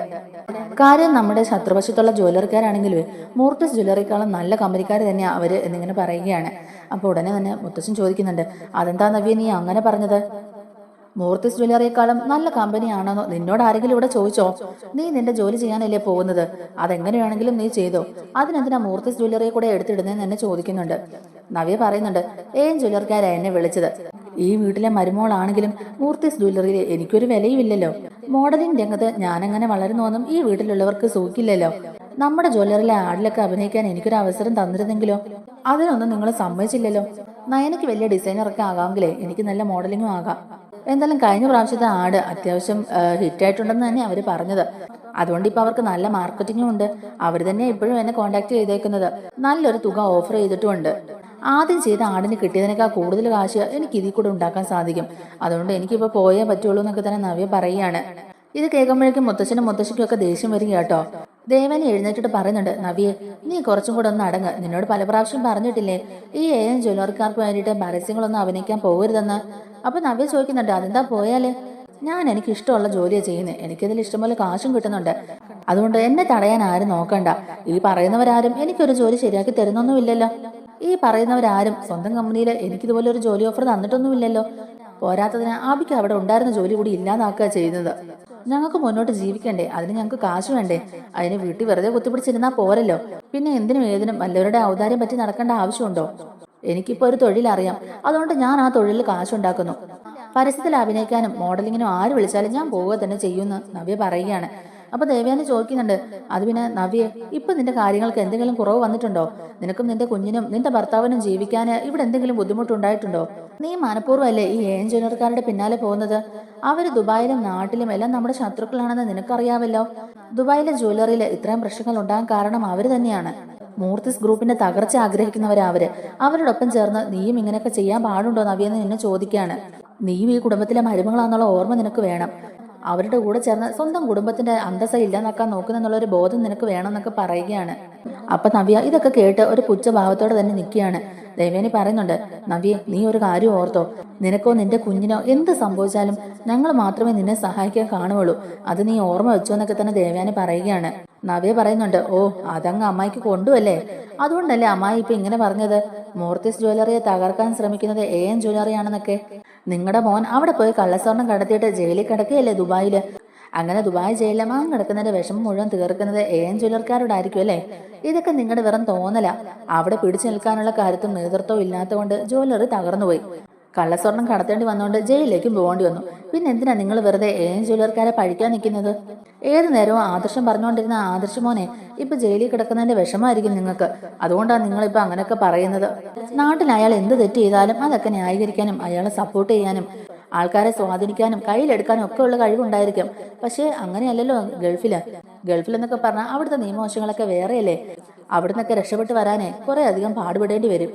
കാര്യം നമ്മുടെ ശത്രുവശത്തുള്ള ജ്വല്ലറിക്കാരാണെങ്കിലും മൂർട്ടിസ് ജ്വല്ലറിക്കാളും നല്ല കമ്പനിക്കാർ തന്നെയാണ് അവർ എന്നിങ്ങനെ പറയുകയാണ്. അപ്പോൾ ഉടനെ തന്നെ മുത്തച്ഛൻ ചോദിക്കുന്നുണ്ട് അതെന്താ നവ്യ നീ അങ്ങനെ പറഞ്ഞത്? മൂർത്തിസ് ജ്വല്ലറിയെക്കാളും നല്ല കമ്പനിയാണെന്നോ നിന്നോട് ആരെങ്കിലും ഇവിടെ ചോദിച്ചോ? നീ നിന്റെ ജോലി ചെയ്യാനല്ലേ പോകുന്നത്? അതെങ്ങനെയാണെങ്കിലും നീ ചെയ്തോ? അതിനെന്തിനാ മൂർത്തിസ് ജ്വല്ലറിയെ കൂടെ എടുത്തിടുന്നതെന്ന് എന്നെ ചോദിക്കുന്നുണ്ട്. നവ്യ പറയുന്നുണ്ട് ഏൻ ജ്വല്ലറിക്കാരാ എന്നെ വിളിച്ചത്? ഈ വീട്ടിലെ മരുമോളാണെങ്കിലും മൂർത്തിസ് ജ്വല്ലറിയിൽ എനിക്കൊരു വിലയുമില്ലല്ലോ. മോഡലിംഗ് രംഗത്ത് ഞാനങ്ങനെ വളരുന്നുവെന്നും ഈ വീട്ടിലുള്ളവർക്ക് സൂക്കില്ലല്ലോ. നമ്മുടെ ജ്വല്ലറിയിലെ ആടിലൊക്കെ അഭിനയിക്കാൻ എനിക്കൊരു അവസരം തന്നിരുന്നെങ്കിലോ? അതിനൊന്നും നിങ്ങൾ സമ്മതിച്ചില്ലല്ലോ. നയനക്ക് വലിയ ഡിസൈനറൊക്കെ ആകാമെങ്കിലേ എനിക്ക് നല്ല മോഡലിംഗും ആകാം. എന്തായാലും കഴിഞ്ഞ പ്രാവശ്യത്തെ ആട് അത്യാവശ്യം ഹിറ്റായിട്ടുണ്ടെന്ന് തന്നെ അവർ പറഞ്ഞത്. അതുകൊണ്ട് ഇപ്പൊ അവർക്ക് നല്ല മാർക്കറ്റിംഗും ഉണ്ട്. അവർ തന്നെ ഇപ്പോഴും എന്നെ കോണ്ടാക്ട് ചെയ്തേക്കുന്നത്. നല്ലൊരു തുക ഓഫർ ചെയ്തിട്ടുമുണ്ട്. ആദ്യം ചെയ്ത ആടിന് കിട്ടിയതിനേക്കാൾ കൂടുതൽ കാശ് എനിക്ക് ഇതിൽ കൂടെ ഉണ്ടാക്കാൻ സാധിക്കും. അതുകൊണ്ട് എനിക്കിപ്പോൾ പോയേ പറ്റുള്ളൂ എന്നൊക്കെ തന്നെ നവ്യ പറയുകയാണ്. ഇത് കേൾക്കുമ്പോഴേക്കും മുത്തശ്ശനും മുത്തശ്ശിക്കും ഒക്കെ ദേഷ്യം വരും കേട്ടോ ദേവനെ എഴുന്നേറ്റിട്ട് പറയുന്നുണ്ട് നവിയെ നീ കുറച്ചും കൂടെ ഒന്ന് അടങ്ങ്. നിന്നോട് പല പ്രാവശ്യം പറഞ്ഞിട്ടില്ലേ? ഈ ഏഴ് ജ്വലർക്കാർക്ക് വേണ്ടിയിട്ട് പരസ്യങ്ങളൊന്നും അഭിനയിക്കാൻ പോകരുതെന്ന്. അപ്പൊ നവ്യ ചോദിക്കുന്നുണ്ട് അതെന്താ പോയാലേ? ഞാൻ എനിക്ക് ഇഷ്ടമുള്ള ജോലിയാണ് ചെയ്യുന്നത് എനിക്കതിൽ ഇഷ്ടംപോലെ കാശും കിട്ടുന്നുണ്ട്. അതുകൊണ്ട് എന്നെ തടയാൻ ആരും നോക്കണ്ട. ഈ പറയുന്നവരാരും എനിക്കൊരു ജോലി ശരിയാക്കി തരുന്നൊന്നുമില്ലല്ലോ. ഈ പറയുന്നവരാരും സ്വന്തം കമ്പനിയിൽ എനിക്കിതുപോലെ ഒരു ജോലി ഓഫർ തന്നിട്ടൊന്നുമില്ലല്ലോ. പോരാത്തതിന് ആബിക്ക് അവിടെ ഉണ്ടായിരുന്ന ജോലി കൂടി ഇല്ലാതാക്കുക ചെയ്യുന്നത്. ഞങ്ങൾക്ക് മുന്നോട്ട് ജീവിക്കണ്ടേ? അതിന് ഞങ്ങൾക്ക് കാശ് വേണ്ടേ? അതിന് വീട്ടിൽ വെറുതെ കുത്തിപ്പിടിച്ചിരുന്നാ പോരല്ലോ. പിന്നെ എന്തിനും ഏതിനും വല്ലവരുടെ ഔദാര്യം പറ്റി നടക്കേണ്ട ആവശ്യമുണ്ടോ? എനിക്കിപ്പോ ഒരു തൊഴിൽ അറിയാം അതുകൊണ്ട് ഞാൻ ആ തൊഴിലിൽ കാശുണ്ടാക്കുന്നു. പരസ്യത്തിൽ അഭിനയിക്കാനും മോഡലിങ്ങിനും ആര് വിളിച്ചാലും ഞാൻ പോവുക തന്നെ ചെയ്യുമെന്ന് നവ്യ പറയുകയാണ്. അപ്പൊ ദേവയാനി ചോദിക്കുന്നുണ്ട് അത് പിന്നെ നവ്യെ ഇപ്പൊ നിന്റെ കാര്യങ്ങൾക്ക് എന്തെങ്കിലും കുറവ് വന്നിട്ടുണ്ടോ? നിനക്കും നിന്റെ കുഞ്ഞിനും നിന്റെ ഭർത്താവിനും ജീവിക്കാൻ ഇവിടെ എന്തെങ്കിലും ബുദ്ധിമുട്ടുണ്ടായിട്ടുണ്ടോ? നീ മനഃപൂർവമല്ലേ ഈ ജ്വല്ലറിക്കാരുടെ പിന്നാലെ പോകുന്നത്? അവർ ദുബായിലും നാട്ടിലും എല്ലാം നമ്മുടെ ശത്രുക്കളാണെന്ന് നിനക്കറിയാമല്ലോ ദുബായിലെ ജ്വല്ലറിയിൽ ഇത്രയും പ്രശ്നങ്ങൾ ഉണ്ടാകാൻ കാരണം അവർ തന്നെയാണ്. മൂർത്തിസ് ഗ്രൂപ്പിന്റെ തകർച്ച ആഗ്രഹിക്കുന്നവരാ അവർ. അവരോടൊപ്പം ചേർന്ന് നീയും ഇങ്ങനെയൊക്കെ ചെയ്യാൻ പാടുണ്ടോ നവ്യെന്ന് നിന്നെ ചോദിക്കുകയാണ്. നീയും ഈ കുടുംബത്തിലെ മരുമകളാന്നുള്ള ഓർമ്മ നിനക്ക് വേണം. അവരുടെ കൂടെ ചേർന്ന് സ്വന്തം കുടുംബത്തിന്റെ അന്തസ്സ ഇല്ലാതാക്കാൻ നോക്കുന്നെന്നുള്ളൊരു ബോധം നിനക്ക് വേണമെന്നൊക്കെ പറയുകയാണ്. അപ്പൊ നവ്യ ഇതൊക്കെ കേട്ട് ഒരു പുച്ഛഭാവത്തോടെ തന്നെ നിൽക്കുകയാണ്. ദേവേനി പറയുന്നുണ്ട് നവ്യെ നീ ഒരു കാര്യം ഓർത്തോ. നിനക്കോ നിന്റെ കുഞ്ഞിനോ എന്ത് സംഭവിച്ചാലും ഞങ്ങൾ മാത്രമേ നിന്നെ സഹായിക്കാൻ കാണുകയുള്ളൂ. അത് നീ ഓർമ്മ വെച്ചോ എന്നൊക്കെ തന്നെ ദേവയാനി പറയുകയാണ്. നവ്യ പറയുന്നുണ്ട് ഓ അതങ്ങ് അമ്മായിക്ക് കൊണ്ടുവല്ലേ? അതുകൊണ്ടല്ലേ അമ്മായി ഇപ്പൊ ഇങ്ങനെ പറഞ്ഞത്? മൂർത്തിസ് ജ്വല്ലറിയെ തകർക്കാൻ ശ്രമിക്കുന്നത് എ എൻ ജ്വല്ലറി ആണെന്നൊക്കെ നിങ്ങളുടെ മോൻ അവിടെ പോയി കള്ളസ്വർണം കടത്തിയിട്ട് ജയിലിൽ കിടക്കുകയല്ലേ ദുബായിൽ? അങ്ങനെ ദുബായ് ജയിലിലെ മാൻ കിടക്കുന്നതിന്റെ വിഷമം മുഴുവൻ തീർക്കുന്നത് ഏൻ ജ്വല്ലർക്കാരോടായിരിക്കും അല്ലേ? ഇതൊക്കെ നിങ്ങളുടെ വെറും തോന്നല. അവിടെ പിടിച്ചു നിൽക്കാനുള്ള കാര്യത്തും നേതൃത്വം ഇല്ലാത്തതുകൊണ്ട് ജ്വല്ലറി തകർന്നുപോയി കള്ളസ്വർണം കടത്തേണ്ടി വന്നുകൊണ്ട് ജയിലിലേക്കും പോകേണ്ടി വന്നു. പിന്നെ എന്തിനാ നിങ്ങൾ വെറുതെ ഏൻ ജ്വല്ലർക്കാരെ പഴിക്കാൻ നിൽക്കുന്നത്? ഏത് നേരവും ആദർശം പറഞ്ഞുകൊണ്ടിരുന്ന ആദർശ മോനെ ഇപ്പൊ ജയിലിൽ കിടക്കുന്നതിന്റെ വിഷമായിരിക്കും നിങ്ങൾക്ക്. അതുകൊണ്ടാണ് നിങ്ങൾ ഇപ്പൊ അങ്ങനെയൊക്കെ പറയുന്നത്. നാട്ടിൽ അയാൾ എന്ത് തെറ്റ് ചെയ്താലും അതൊക്കെ ന്യായീകരിക്കാനും അയാളെ സപ്പോർട്ട് ചെയ്യാനും ആൾക്കാരെ സ്വാധീനിക്കാനും കയ്യിലെടുക്കാനും ഒക്കെ ഉള്ള കഴിവുണ്ടായിരിക്കും. പക്ഷേ അങ്ങനെയല്ലല്ലോ ഗൾഫിൽ. ഗൾഫിലെന്നൊക്കെ പറഞ്ഞാൽ അവിടുത്തെ നിയമവശങ്ങളൊക്കെ വേറെയല്ലേ? അവിടുന്നൊക്കെ രക്ഷപ്പെട്ട് വരാനേ കുറെ അധികം പാടുപെടേണ്ടി വരും.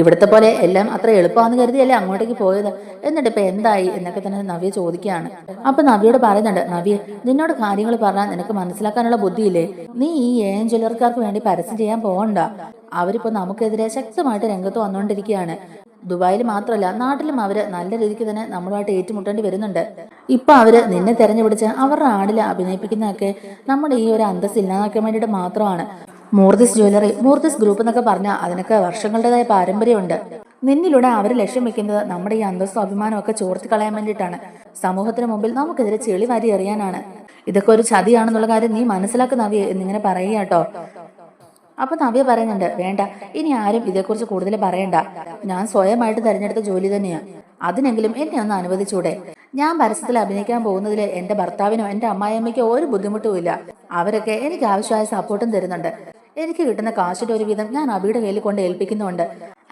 ഇവിടുത്തെ പോലെ എല്ലാം അത്ര എളുപ്പമാണെന്ന് കരുതിയല്ലേ അങ്ങോട്ടേക്ക് പോയത്? എന്നിട്ട് ഇപ്പൊ എന്തായി എന്നൊക്കെ തന്നെ നവ്യ ചോദിക്കുകയാണ്. അപ്പൊ നവ്യോട് പറയുന്നുണ്ട് നവ്യ നിന്നോട് കാര്യങ്ങൾ പറഞ്ഞാൽ നിനക്ക് മനസ്സിലാക്കാനുള്ള ബുദ്ധിയില്ലേ? നീ ഈ ഏൻ ജ്വല്ലർക്കാർക്ക് വേണ്ടി പരസ്യം ചെയ്യാൻ പോകണ്ട. അവരിപ്പോ നമുക്കെതിരെ ശക്തമായിട്ട് രംഗത്ത് വന്നുകൊണ്ടിരിക്കുകയാണ് ദുബായിൽ മാത്രമല്ല നാട്ടിലും അവർ നല്ല രീതിക്ക് തന്നെ നമ്മളുമായിട്ട് ഏറ്റുമുട്ടേണ്ടി വരുന്നുണ്ട്. ഇപ്പൊ അവർ നിന്നെ തെരഞ്ഞുപിടിച്ച് അവരുടെ ആടിൽ അഭിനയിപ്പിക്കുന്നതൊക്കെ നമ്മുടെ ഈ ഒരു അന്തസ് ഇല്ലാതാക്കാൻ വേണ്ടിയിട്ട് മാത്രമാണ്. മൂർത്തിസ് ജ്വല്ലറി മൂർത്തിസ് ഗ്രൂപ്പ് എന്നൊക്കെ പറഞ്ഞാൽ അതിനൊക്കെ വർഷങ്ങളുടേതായ പാരമ്പര്യമുണ്ട്. നിന്നിലൂടെ അവർ ലക്ഷ്യം വെക്കുന്നത് നമ്മുടെ ഈ അന്തസ്സും അഭിമാനവും ഒക്കെ ചോർത്തി കളയാൻ വേണ്ടിയിട്ടാണ്. സമൂഹത്തിന് മുമ്പിൽ നമുക്കെതിരെ ചെളി വാരി എറിയാനാണ്. ഇതൊക്കെ ഒരു ചതിയാണെന്നുള്ള കാര്യം നീ മനസ്സിലാക്കുന്നവയെ എന്നിങ്ങനെ പറയുക കേട്ടോ. അപ്പൊ നവ്യ പറയുന്നുണ്ട് വേണ്ട ഇനി ആരും ഇതേക്കുറിച്ച് കൂടുതൽ പറയണ്ട. ഞാൻ സ്വയമായിട്ട് തെരഞ്ഞെടുത്ത ജോലി തന്നെയാ. അതിനെങ്കിലും എന്നെ ഒന്ന് അനുവദിച്ചൂടെ? ഞാൻ പരസ്യത്തിൽ അഭിനയിക്കാൻ പോകുന്നതിൽ എന്റെ ഭർത്താവിനോ എന്റെ അമ്മായിയമ്മയ്ക്കോ ഒരു ബുദ്ധിമുട്ടുമില്ല അവരൊക്കെ എനിക്ക് ആവശ്യമായ സപ്പോർട്ടും തരുന്നുണ്ട്. എനിക്ക് കിട്ടുന്ന കാശിന്റെ ഒരു വിധം ഞാൻ അബിയുടെ കയ്യിൽ കൊണ്ട് ഏൽപ്പിക്കുന്നുണ്ട്.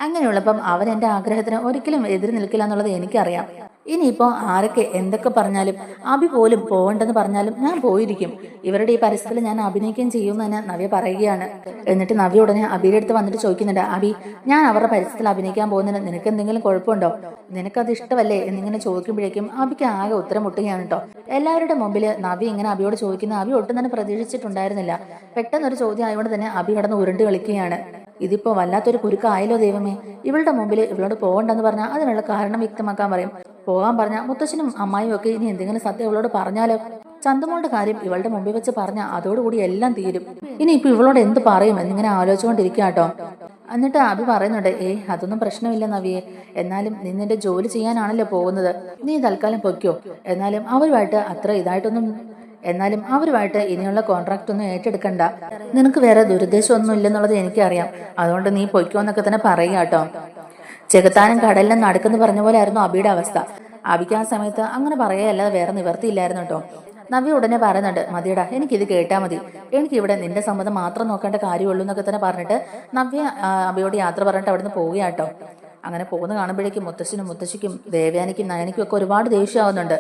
അങ്ങനെയുള്ളപ്പം അവൻ എന്റെ ആഗ്രഹത്തിന് ഒരിക്കലും എതിര് നിൽക്കില്ല എന്നുള്ളത് എനിക്കറിയാം. ഇനിയിപ്പോ ആരൊക്കെ എന്തൊക്കെ പറഞ്ഞാലും അബി പോലും പോകണ്ടെന്ന് പറഞ്ഞാലും ഞാൻ പോയിരിക്കും. ഇവരുടെ ഈ പരസ്യത്തിൽ ഞാൻ അഭിനയിക്കുകയും ചെയ്യുമെന്ന് തന്നെ നവ്യ പറയുകയാണ്. എന്നിട്ട് നവ്യ ഉടനെ അബിയുടെ അടുത്ത് വന്നിട്ട് ചോദിക്കുന്നുണ്ട് അബി ഞാൻ അവരുടെ പരസ്യത്തിൽ അഭിനയിക്കാൻ പോകുന്നതിന് നിനക്ക് എന്തെങ്കിലും കുഴപ്പമുണ്ടോ? നിനക്കത് ഇഷ്ടമല്ലേ? എന്നിങ്ങനെ ചോദിക്കുമ്പോഴേക്കും അബിക്ക് ആകെ ഉത്തരം മുട്ടുകയാണ് കേട്ടോ എല്ലാവരുടെ മുമ്പിൽ നവ്യ ഇങ്ങനെ അബിയോട് ചോദിക്കുന്ന അബി ഒട്ടും തന്നെ പ്രതീക്ഷിച്ചിട്ടുണ്ടായിരുന്നില്ല. പെട്ടെന്നൊരു ചോദ്യം ആയതുകൊണ്ട് തന്നെ അബി കടന്ന് ഉരുണ്ട് കളിക്കുകയാണ് ഇതിപ്പോ വല്ലാത്തൊരു കുരുക്കായല്ലോ ദൈവമേ. ഇവളുടെ മുമ്പിൽ ഇവളോട് പോകണ്ടെന്ന് പറഞ്ഞാൽ അതിനുള്ള കാരണം വ്യക്തമാക്കാൻ പറയും. പോകാൻ പറഞ്ഞ മുത്തശ്ശനും അമ്മായും ഒക്കെ ഇനി എന്തെങ്കിലും സത്യം ഇവളോട് പറഞ്ഞാലോ? ചന്തമോളുടെ കാര്യം ഇവളുടെ മുമ്പിൽ വെച്ച് പറഞ്ഞ അതോടുകൂടി എല്ലാം തീരും. ഇനി ഇപ്പൊ ഇവളോട് എന്ത് പറയും എന്നിങ്ങനെ ആലോചിച്ചുകൊണ്ടിരിക്കുക കേട്ടോ എന്നിട്ട് അഭി പറയുന്നുണ്ട് ഏ അതൊന്നും പ്രശ്നമില്ല നവിയെ. എന്നാലും നീ നിന്റെ ജോലി ചെയ്യാനാണല്ലോ പോകുന്നത്. നീ തൽക്കാലം പൊയ്ക്കോ. എന്നാലും അവരുമായിട്ട് അത്ര ഇതായിട്ടൊന്നും എന്നാലും അവരുമായിട്ട് ഇനിയുള്ള കോൺട്രാക്റ്റ് ഒന്നും ഏറ്റെടുക്കണ്ട. നിനക്ക് വേറെ ദുരുദ്ദേശമൊന്നും ഇല്ലെന്നുള്ളത് എനിക്കറിയാം. അതുകൊണ്ട് നീ പൊയ്ക്കോ എന്നൊക്കെ തന്നെ പറയുക കേട്ടോ ചെകുത്താനും കടലിലും നടക്കുന്നു പറഞ്ഞ പോലെ ആയിരുന്നു അബിയുടെ അവസ്ഥ. അബിക്ക് ആ സമയത്ത് അങ്ങനെ പറയുകയല്ലാതെ വേറെ നിവർത്തിയില്ലായിരുന്നു കേട്ടോ. നവ്യ ഉടനെ പറയുന്നുണ്ട് മതിയടാ എനിക്കിത് കേട്ടാ മതി. എനിക്ക് ഇവിടെ നിന്റെ സമ്മതം മാത്രം നോക്കേണ്ട കാര്യമുള്ളൂ എന്നൊക്കെ തന്നെ പറഞ്ഞിട്ട് നവ്യ അബിയോട് യാത്ര പറഞ്ഞിട്ട് അവിടുന്ന് പോവുകയാട്ടോ അങ്ങനെ പോകുന്ന കാണുമ്പോഴേക്കും മുത്തശ്ശനും മുത്തശ്ശിക്കും ദേവയാനിക്കും നയനിക്കും ഒക്കെ ഒരുപാട് ദേഷ്യമാവുന്നുണ്ട്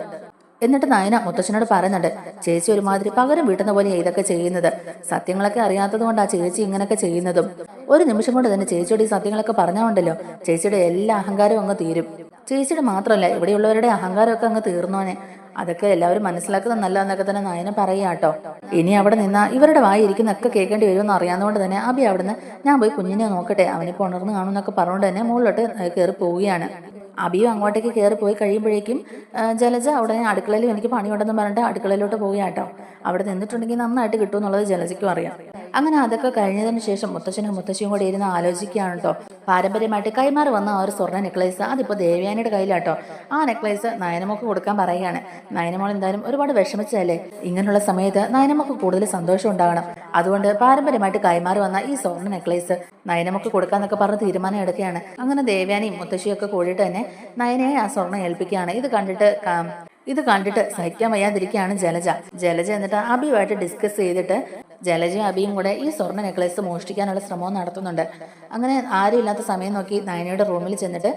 എന്നിട്ട് നയന മുത്തച്ഛനോട് പറയുന്നുണ്ട് ചേച്ചി ഒരുമാതിരി പകരം വീട്ടുന്ന പോലെ ഇതൊക്കെ ചെയ്യുന്നത്. സത്യങ്ങളൊക്കെ അറിയാത്തത് കൊണ്ടാ ചേച്ചി ഇങ്ങനെയൊക്കെ ചെയ്യുന്നതും. ഒരു നിമിഷം കൊണ്ട് തന്നെ ചേച്ചിയോട് ഈ സത്യങ്ങളൊക്കെ പറഞ്ഞോണ്ടല്ലോ ചേച്ചിയുടെ എല്ലാ അഹങ്കാരവും അങ്ങ് തീരും. ചേച്ചിയുടെ മാത്രമല്ല ഇവിടെയുള്ളവരുടെ അഹങ്കാരമൊക്കെ അങ്ങ് തീർന്നോനെ. അതൊക്കെ എല്ലാവരും മനസ്സിലാക്കുന്നത് നല്ലതെന്നൊക്കെ തന്നെ നയന പറയാട്ടോ ഇനി അവിടെ നിന്നാ ഇവരുടെ വായി ഇരിക്കുന്നൊക്കെ കേൾക്കേണ്ടി വരുമെന്ന് അറിയാവുന്നതുകൊണ്ട് തന്നെ അബി അവിടുന്ന് ഞാൻ പോയി കുഞ്ഞിനെ നോക്കട്ടെ അവനിപ്പോൾ ഉണർന്ന് കാണുമെന്നൊക്കെ പറഞ്ഞുകൊണ്ട് തന്നെ മുകളിലോട്ട് കയറി പോവുകയാണ് അബിയും അങ്ങോട്ടേക്ക് കയറി പോയി കഴിയുമ്പോഴേക്കും ജലജ അവിടെ അടുക്കളയിൽ എനിക്ക് പണിയുണ്ടെന്ന് പറഞ്ഞിട്ട് അടുക്കളയിലോട്ട് പോവുകയാട്ടോ അവിടെ നിന്നിട്ടുണ്ടെങ്കിൽ നന്നായിട്ട് കിട്ടും എന്നുള്ളത് ജലജയ്ക്കും അറിയാം. അങ്ങനെ അതൊക്കെ കഴിഞ്ഞതിന് ശേഷം മുത്തശ്ശനും മുത്തശ്ശിയും കൂടി ഇരുന്ന് ആലോചിക്കുകയാണ് കേട്ടോ പാരമ്പര്യമായിട്ട് കൈമാറി വന്ന ആ ഒരു സ്വർണ നെക്ലേസ് അതിപ്പോൾ ദേവ്യാനിയുടെ കയ്യിലാട്ടോ ആ നെക്ലേസ് നയനമോക്ക് കൊടുക്കാൻ പറയുകയാണ്. നയനമോൾ എന്തായാലും ഒരുപാട് വിഷമിച്ചതല്ലേ? ഇങ്ങനെയുള്ള സമയത്ത് നയനമോക്ക് കൂടുതൽ സന്തോഷം ഉണ്ടാകണം. അതുകൊണ്ട് പാരമ്പര്യമായിട്ട് കൈമാറി വന്ന ഈ സ്വർണ നെക്ലേസ് നയനമോക്ക് കൊടുക്കാന്നൊക്കെ പറഞ്ഞ് തീരുമാനം എടുക്കുകയാണ്. അങ്ങനെ ദേവ്യാനിയും മുത്തശ്ശിയും ഒക്കെ കൂടിയിട്ട് തന്നെ നയനയെ ആ സ്വർണം ഏൽപ്പിക്കുകയാണ്. ഇത് കണ്ടിട്ട് ഇത് കണ്ടിട്ട് സഹിക്കാൻ വയ്യാതിരിക്കുകയാണ് ജലജ. ജലജ എന്നിട്ട് അബിയുമായിട്ട് ഡിസ്കസ് ചെയ്തിട്ട് ജലജയും അബിയും കൂടെ ഈ സ്വർണ നെക്ലേസ് മോഷ്ടിക്കാനുള്ള ശ്രമവും നടത്തുന്നുണ്ട്. അങ്ങനെ ആരും ഇല്ലാത്ത സമയം നോക്കി നയനയുടെ റൂമിൽ ചെന്നിട്ട്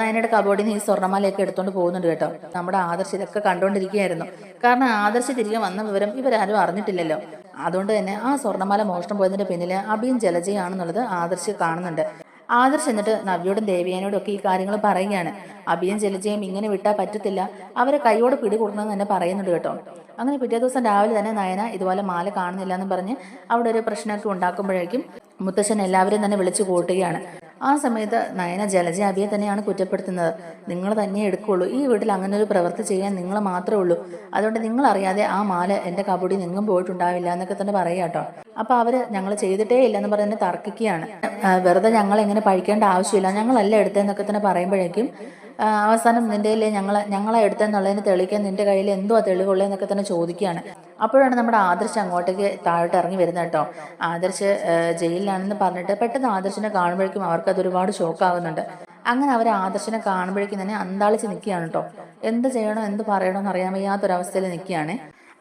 നയനയുടെ കബോർഡിൽ നിന്ന് ഈ സ്വർണമാലയൊക്കെ എടുത്തുകൊണ്ട് പോകുന്നുണ്ട് കേട്ടോ. നമ്മുടെ ആദർശ് ഇതൊക്കെ കണ്ടുകൊണ്ടിരിക്കുകയായിരുന്നു കാരണം ആദർശ് തിരികെ വന്ന വിവരം ഇവരാരും അറിഞ്ഞിട്ടില്ലല്ലോ. അതുകൊണ്ട് തന്നെ ആ സ്വർണമാല മോഷണം പോയതിന്റെ പിന്നിൽ അബിയും ജലജയാണെന്നുള്ളത് ആദർശ് കാണുന്നുണ്ട്. ആദർശ് എന്നിട്ട് നവ്യോടും ദേവിയേനോടും ഒക്കെ ഈ കാര്യങ്ങൾ പറയുകയാണ്. അഭിയും ജലജയും ഇങ്ങനെ വിട്ടാൽ പറ്റത്തില്ല. അവരെ കൈയോട് പിടികൂടണമെന്ന് തന്നെ പറയുന്നുണ്ട് കേട്ടോ. അങ്ങനെ പിറ്റേ ദിവസം രാവിലെ തന്നെ നയന ഇതുപോലെ മാല കാണുന്നില്ല എന്ന് പറഞ്ഞ് അവിടെ ഒരു പ്രശ്നമൊക്കെ ഉണ്ടാക്കുമ്പോഴേക്കും മുത്തശ്ശൻ എല്ലാവരെയും തന്നെ വിളിച്ചു കൂട്ടുകയാണ്. ആ സമയത്ത് നയന ജലജ അഭിയെ തന്നെയാണ് കുറ്റപ്പെടുത്തുന്നത്. നിങ്ങൾ തന്നെ എടുക്കുള്ളൂ. ഈ വീട്ടിൽ അങ്ങനെ ഒരു പ്രവൃത്തി ചെയ്യാൻ നിങ്ങൾ മാത്രമേ ഉള്ളൂ. അതുകൊണ്ട് നിങ്ങൾ അറിയാതെ ആ മാല എന്റെ കബഡി നിങ്ങും പോയിട്ടുണ്ടാവില്ല എന്നൊക്കെ തന്നെ പറയുക കേട്ടോ. അപ്പോൾ അവർ ഞങ്ങൾ ചെയ്തിട്ടേ ഇല്ലെന്ന് പറഞ്ഞ് തർക്കിക്കുകയാണ്. വെറുതെ ഞങ്ങൾ എങ്ങനെ പഴിക്കേണ്ട ആവശ്യമില്ല. ഞങ്ങളല്ല എടുത്തതെന്നൊക്കെ തന്നെ പറയുമ്പോഴേക്കും അവസാനം നിന്റെ കയ്യിൽ ഞങ്ങൾ ഞങ്ങളെ എടുത്തെന്നുള്ളതിന് തെളിയിക്കാൻ നിന്റെ കയ്യിൽ എന്തോ തെളിവുള്ളതെന്നൊക്കെ തന്നെ ചോദിക്കുകയാണ്. അപ്പോഴാണ് നമ്മുടെ ആദർശ് അങ്ങോട്ടേക്ക് താഴോട്ട് ഇറങ്ങി വരുന്നത് കേട്ടോ. ആദർശ് ജയിലിലാണെന്ന് പറഞ്ഞിട്ട് പെട്ടെന്ന് ആദർശിനെ കാണുമ്പോഴേക്കും അവർക്ക് അത് ഒരുപാട് ഷോക്കാകുന്നുണ്ട് അങ്ങനെ അവർ ആദർശിനെ കാണുമ്പോഴേക്കും തന്നെ അന്താളിച്ച് നിൽക്കുകയാണ് കേട്ടോ. എന്ത് ചെയ്യണോ എന്ത് പറയണോ എന്ന് അറിയാൻ വയ്യാത്തൊരവസ്ഥയിൽ നിൽക്കുകയാണ്.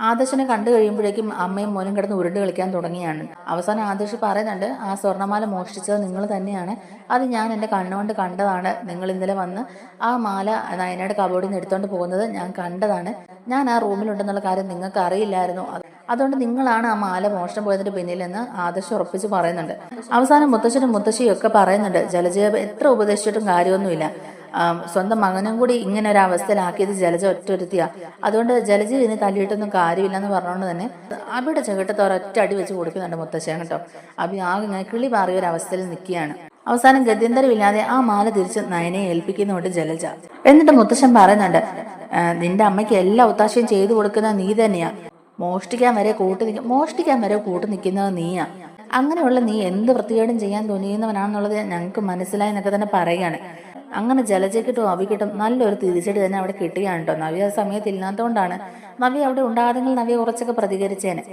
ആദർശിനെ കണ്ടു കഴിയുമ്പോഴേക്കും അമ്മയും മോനും കിടന്ന് ഉരുണ്ട് കളിക്കാൻ തുടങ്ങിയാണ്. അവസാനം ആദർശ് പറയുന്നുണ്ട് ആ സ്വർണമാല മോഷ്ടിച്ചത് നിങ്ങൾ തന്നെയാണ്. അത് ഞാൻ എന്റെ കണ്ണുകൊണ്ട് കണ്ടതാണ്. നിങ്ങൾ ഇന്നലെ വന്ന് ആ മാല നയനയുടെ കബോർഡിൽ നിന്ന് എടുത്തുകൊണ്ട് പോകുന്നത് ഞാൻ കണ്ടതാണ്. ഞാൻ ആ റൂമിലുണ്ടെന്നുള്ള കാര്യം നിങ്ങൾക്ക് അറിയില്ലായിരുന്നു. അതുകൊണ്ട് നിങ്ങളാണ് ആ മാല മോഷണം പോയതിന്റെ പിന്നിലെന്ന് ആദർശ് ഉറപ്പിച്ച് പറയുന്നുണ്ട്. അവസാനം മുത്തശ്ശനും മുത്തശ്ശിയും ഒക്കെ പറയുന്നുണ്ട് ജലജയ എത്ര ഉപദേശിച്ചിട്ടും കാര്യമൊന്നുമില്ല. സ്വന്തം മകനും കൂടി ഇങ്ങനെ ഒരു അവസ്ഥയിലാക്കിയത് ജലജ ഒറ്റൊരുത്തിയാ. അതുകൊണ്ട് ജലജ ഇതിന് തല്ലിയിട്ടൊന്നും കാര്യമില്ലെന്ന് പറഞ്ഞുകൊണ്ട് തന്നെ അബിയുടെ ചെകിട്ടത്ത് ഒരൊറ്റ അടി വെച്ച് കൊടുക്കുന്നുണ്ട് മുത്തശ്ശൻ കേട്ടോ. അബി ആകെ ഇങ്ങനെ കിളി മാറിയ ഒരു അവസ്ഥയിൽ നിൽക്കുകയാണ്. അവസാനം ഗത്യന്തരമില്ലാതെ ആ മാല തിരിച്ച് നയനെ ഏൽപ്പിക്കുന്നുണ്ട് ജലജ. എന്നിട്ട് മുത്തശ്ശൻ പറയുന്നുണ്ട് നിന്റെ അമ്മയ്ക്ക് എല്ലാ ഒത്താശയും ചെയ്തു കൊടുക്കുന്ന നീ തന്നെയാ. മോഷ്ടിക്കാൻ വരെ കൂട്ടു നിൽക്കും മോഷ്ടിക്കാൻ വരെ കൂട്ടു നിൽക്കുന്നത് നീയാ. അങ്ങനെയുള്ള നീ എന്ത് വൃത്തികേടും ചെയ്യാൻ തുനിയുന്നവനാണെന്നുള്ളത് ഞങ്ങൾക്ക് മനസ്സിലായി എന്നൊക്കെ തന്നെ പറയുകയാണ്. അങ്ങനെ ജലജയ്ക്കിട്ടും അവിക്കിട്ടും നല്ലൊരു തിരിച്ചടി തന്നെ അവിടെ കിട്ടുകയാണ് കേട്ടോ. ആ സമയത്ത് ഇല്ലാത്തതുകൊണ്ടാണ് നവ്യ അവിടെ ഉണ്ടാകുന്നെങ്കിൽ നവ്യ കുറച്ചൊക്കെ പ്രതികരിച്ചേനെ.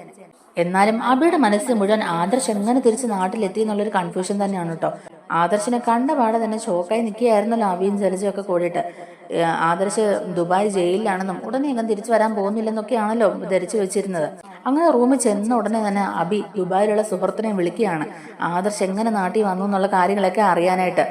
എന്നാലും അബിയുടെ മനസ്സ് മുഴുവൻ ആദർശ് എങ്ങനെ തിരിച്ച് നാട്ടിലെത്തി എന്നുള്ളൊരു കൺഫ്യൂഷൻ തന്നെയാണ് കേട്ടോ. ആദർശിനെ കണ്ട പാടെ തന്നെ ഷോക്കായി നിൽക്കുകയായിരുന്നല്ലോ അബിയും ജലജയും ഒക്കെ കൂടിയിട്ട്. ആദർശ് ദുബായ് ജയിലിലാണെന്നും ഉടനെ എങ്ങനെ തിരിച്ചു വരാൻ പോകുന്നില്ലെന്നൊക്കെയാണല്ലോ ധരിച്ചു വെച്ചിരുന്നത്. അങ്ങനെ റൂമിൽ ചെന്ന ഉടനെ തന്നെ അബി ദുബായിലുള്ള സുഹൃത്തിനെ വിളിക്കുകയാണ്. ആദർശ് എങ്ങനെ നാട്ടിൽ വന്നു എന്നുള്ള കാര്യങ്ങളൊക്കെ അറിയാനായിട്ട്.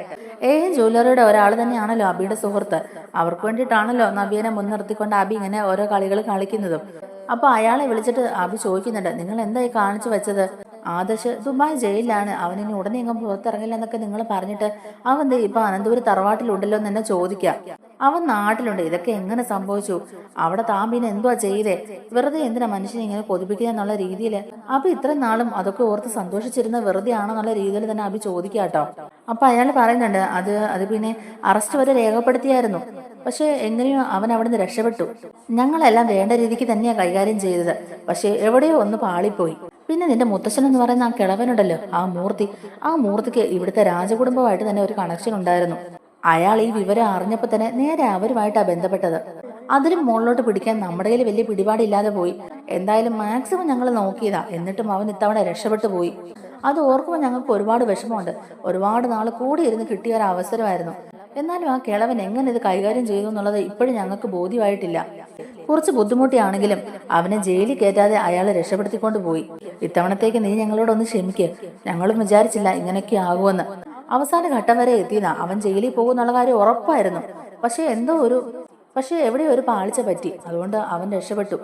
ഏ ജ്വല്ലറിയുടെ ഒരാൾ തന്നെയാണല്ലോ അബിയുടെ സുഹൃത്ത്. അവർക്ക് വേണ്ടിയിട്ടാണല്ലോ നവ്യനെ മുൻനിർത്തിക്കൊണ്ട് അബി ഇങ്ങനെ ഓരോ കളികൾ കളിക്കുന്നതും. അപ്പൊ അയാളെ വിളിച്ചിട്ട് അബി ചോദിക്കുന്നുണ്ട് നിങ്ങൾ എന്തായി കാണിച്ചു വെച്ചത്? ആദർശ് ദുബായ് ജയിലിലാണ്. അവൻ അവനിനി ഉടനെ എങ്ങും പുറത്തിറങ്ങില്ല എന്നൊക്കെ നിങ്ങൾ പറഞ്ഞിട്ട് അവൻ ദേ ഇപ്പൊ അനന്തപുരം തറവാട്ടിലുണ്ടല്ലോ എന്ന് തന്നെ ചോദിക്കാം. അവൻ നാട്ടിലുണ്ട്. ഇതൊക്കെ എങ്ങനെ സംഭവിച്ചു? അവിടെ താൻ പിന്നെ എന്തുവാ ചെയ്തേ? വെറുതെ എന്തിനാ മനുഷ്യനെ ഇങ്ങനെ കൊതിപ്പിക്കുക എന്നുള്ള രീതിയിൽ അപ്പൊ ഇത്രയും നാളും അതൊക്കെ ഓർത്ത് സന്തോഷിച്ചിരുന്ന വെറുതെ ആണെന്നുള്ള രീതിയിൽ തന്നെ അഭി ചോദിക്കാട്ടോ അപ്പൊ അയാൾ പറയുന്നുണ്ട് അത് അത് പിന്നെ അറസ്റ്റ് വരെ രേഖപ്പെടുത്തിയായിരുന്നു. പക്ഷെ എങ്ങനെയോ അവൻ അവിടുന്ന് രക്ഷപ്പെട്ടു. ഞങ്ങളെല്ലാം വേണ്ട രീതിക്ക് തന്നെയാ കൈകാര്യം ചെയ്തത്. പക്ഷെ എവിടെയോ ഒന്ന് പാളിപ്പോയി. പിന്നെ നിന്റെ മുത്തശ്ശൻ എന്ന് പറയുന്ന ആ കിളവനുണ്ടല്ലോ ആ മൂർത്തി. ആ മൂർത്തിക്ക് ഇവിടുത്തെ രാജകുടുംബമായിട്ട് തന്നെ ഒരു കണക്ഷൻ ഉണ്ടായിരുന്നു. അയാൾ ഈ വിവരം അറിഞ്ഞപ്പോൾ തന്നെ നേരെ അവരുമായിട്ടാണ് ബന്ധപ്പെട്ടത്. അതിലും മുകളിലോട്ട് പിടിക്കാൻ നമ്മുടെ കയ്യിൽ വലിയ പിടിപാടില്ലാതെ പോയി. എന്തായാലും മാക്സിമം ഞങ്ങൾ നോക്കിയതാ. എന്നിട്ടും അവൻ ഇത്തവണ രക്ഷപ്പെട്ടു പോയി. അത് ഓർക്കുമ്പോൾ ഞങ്ങൾക്ക് ഒരുപാട് വിഷമമുണ്ട്. ഒരുപാട് നാൾ കൂടി ഇരുന്ന് കിട്ടിയ ഒരു അവസരമായിരുന്നു. എന്നാലും ആ കിളവൻ എങ്ങനെ ഇത് കൈകാര്യം ചെയ്തു എന്നുള്ളത് ഇപ്പോഴും ഞങ്ങൾക്ക് ബോധ്യമായിട്ടില്ല. കുറച്ച് ബുദ്ധിമുട്ടിയാണെങ്കിലും അവനെ ജയിലിൽ കയറ്റാതെ അയാളെ രക്ഷപ്പെടുത്തിക്കൊണ്ട് പോയി. ഇത്തവണത്തേക്ക് നീ ഞങ്ങളോടൊന്ന് ക്ഷമിക്ക്. ഞങ്ങളും വിചാരിച്ചില്ല ഇങ്ങനെയൊക്കെ ആകുമെന്ന്. അവസാന ഘട്ടം വരെ എത്തിയതാ അവൻ ജയിലിൽ പോകുന്നുള്ള കാര്യം ഉറപ്പായിരുന്നു. പക്ഷെ എന്തോ ഒരു പക്ഷെ എവിടെ ഒരു പാളിച്ച പറ്റി. അതുകൊണ്ട് അവൻ രക്ഷപ്പെട്ടു.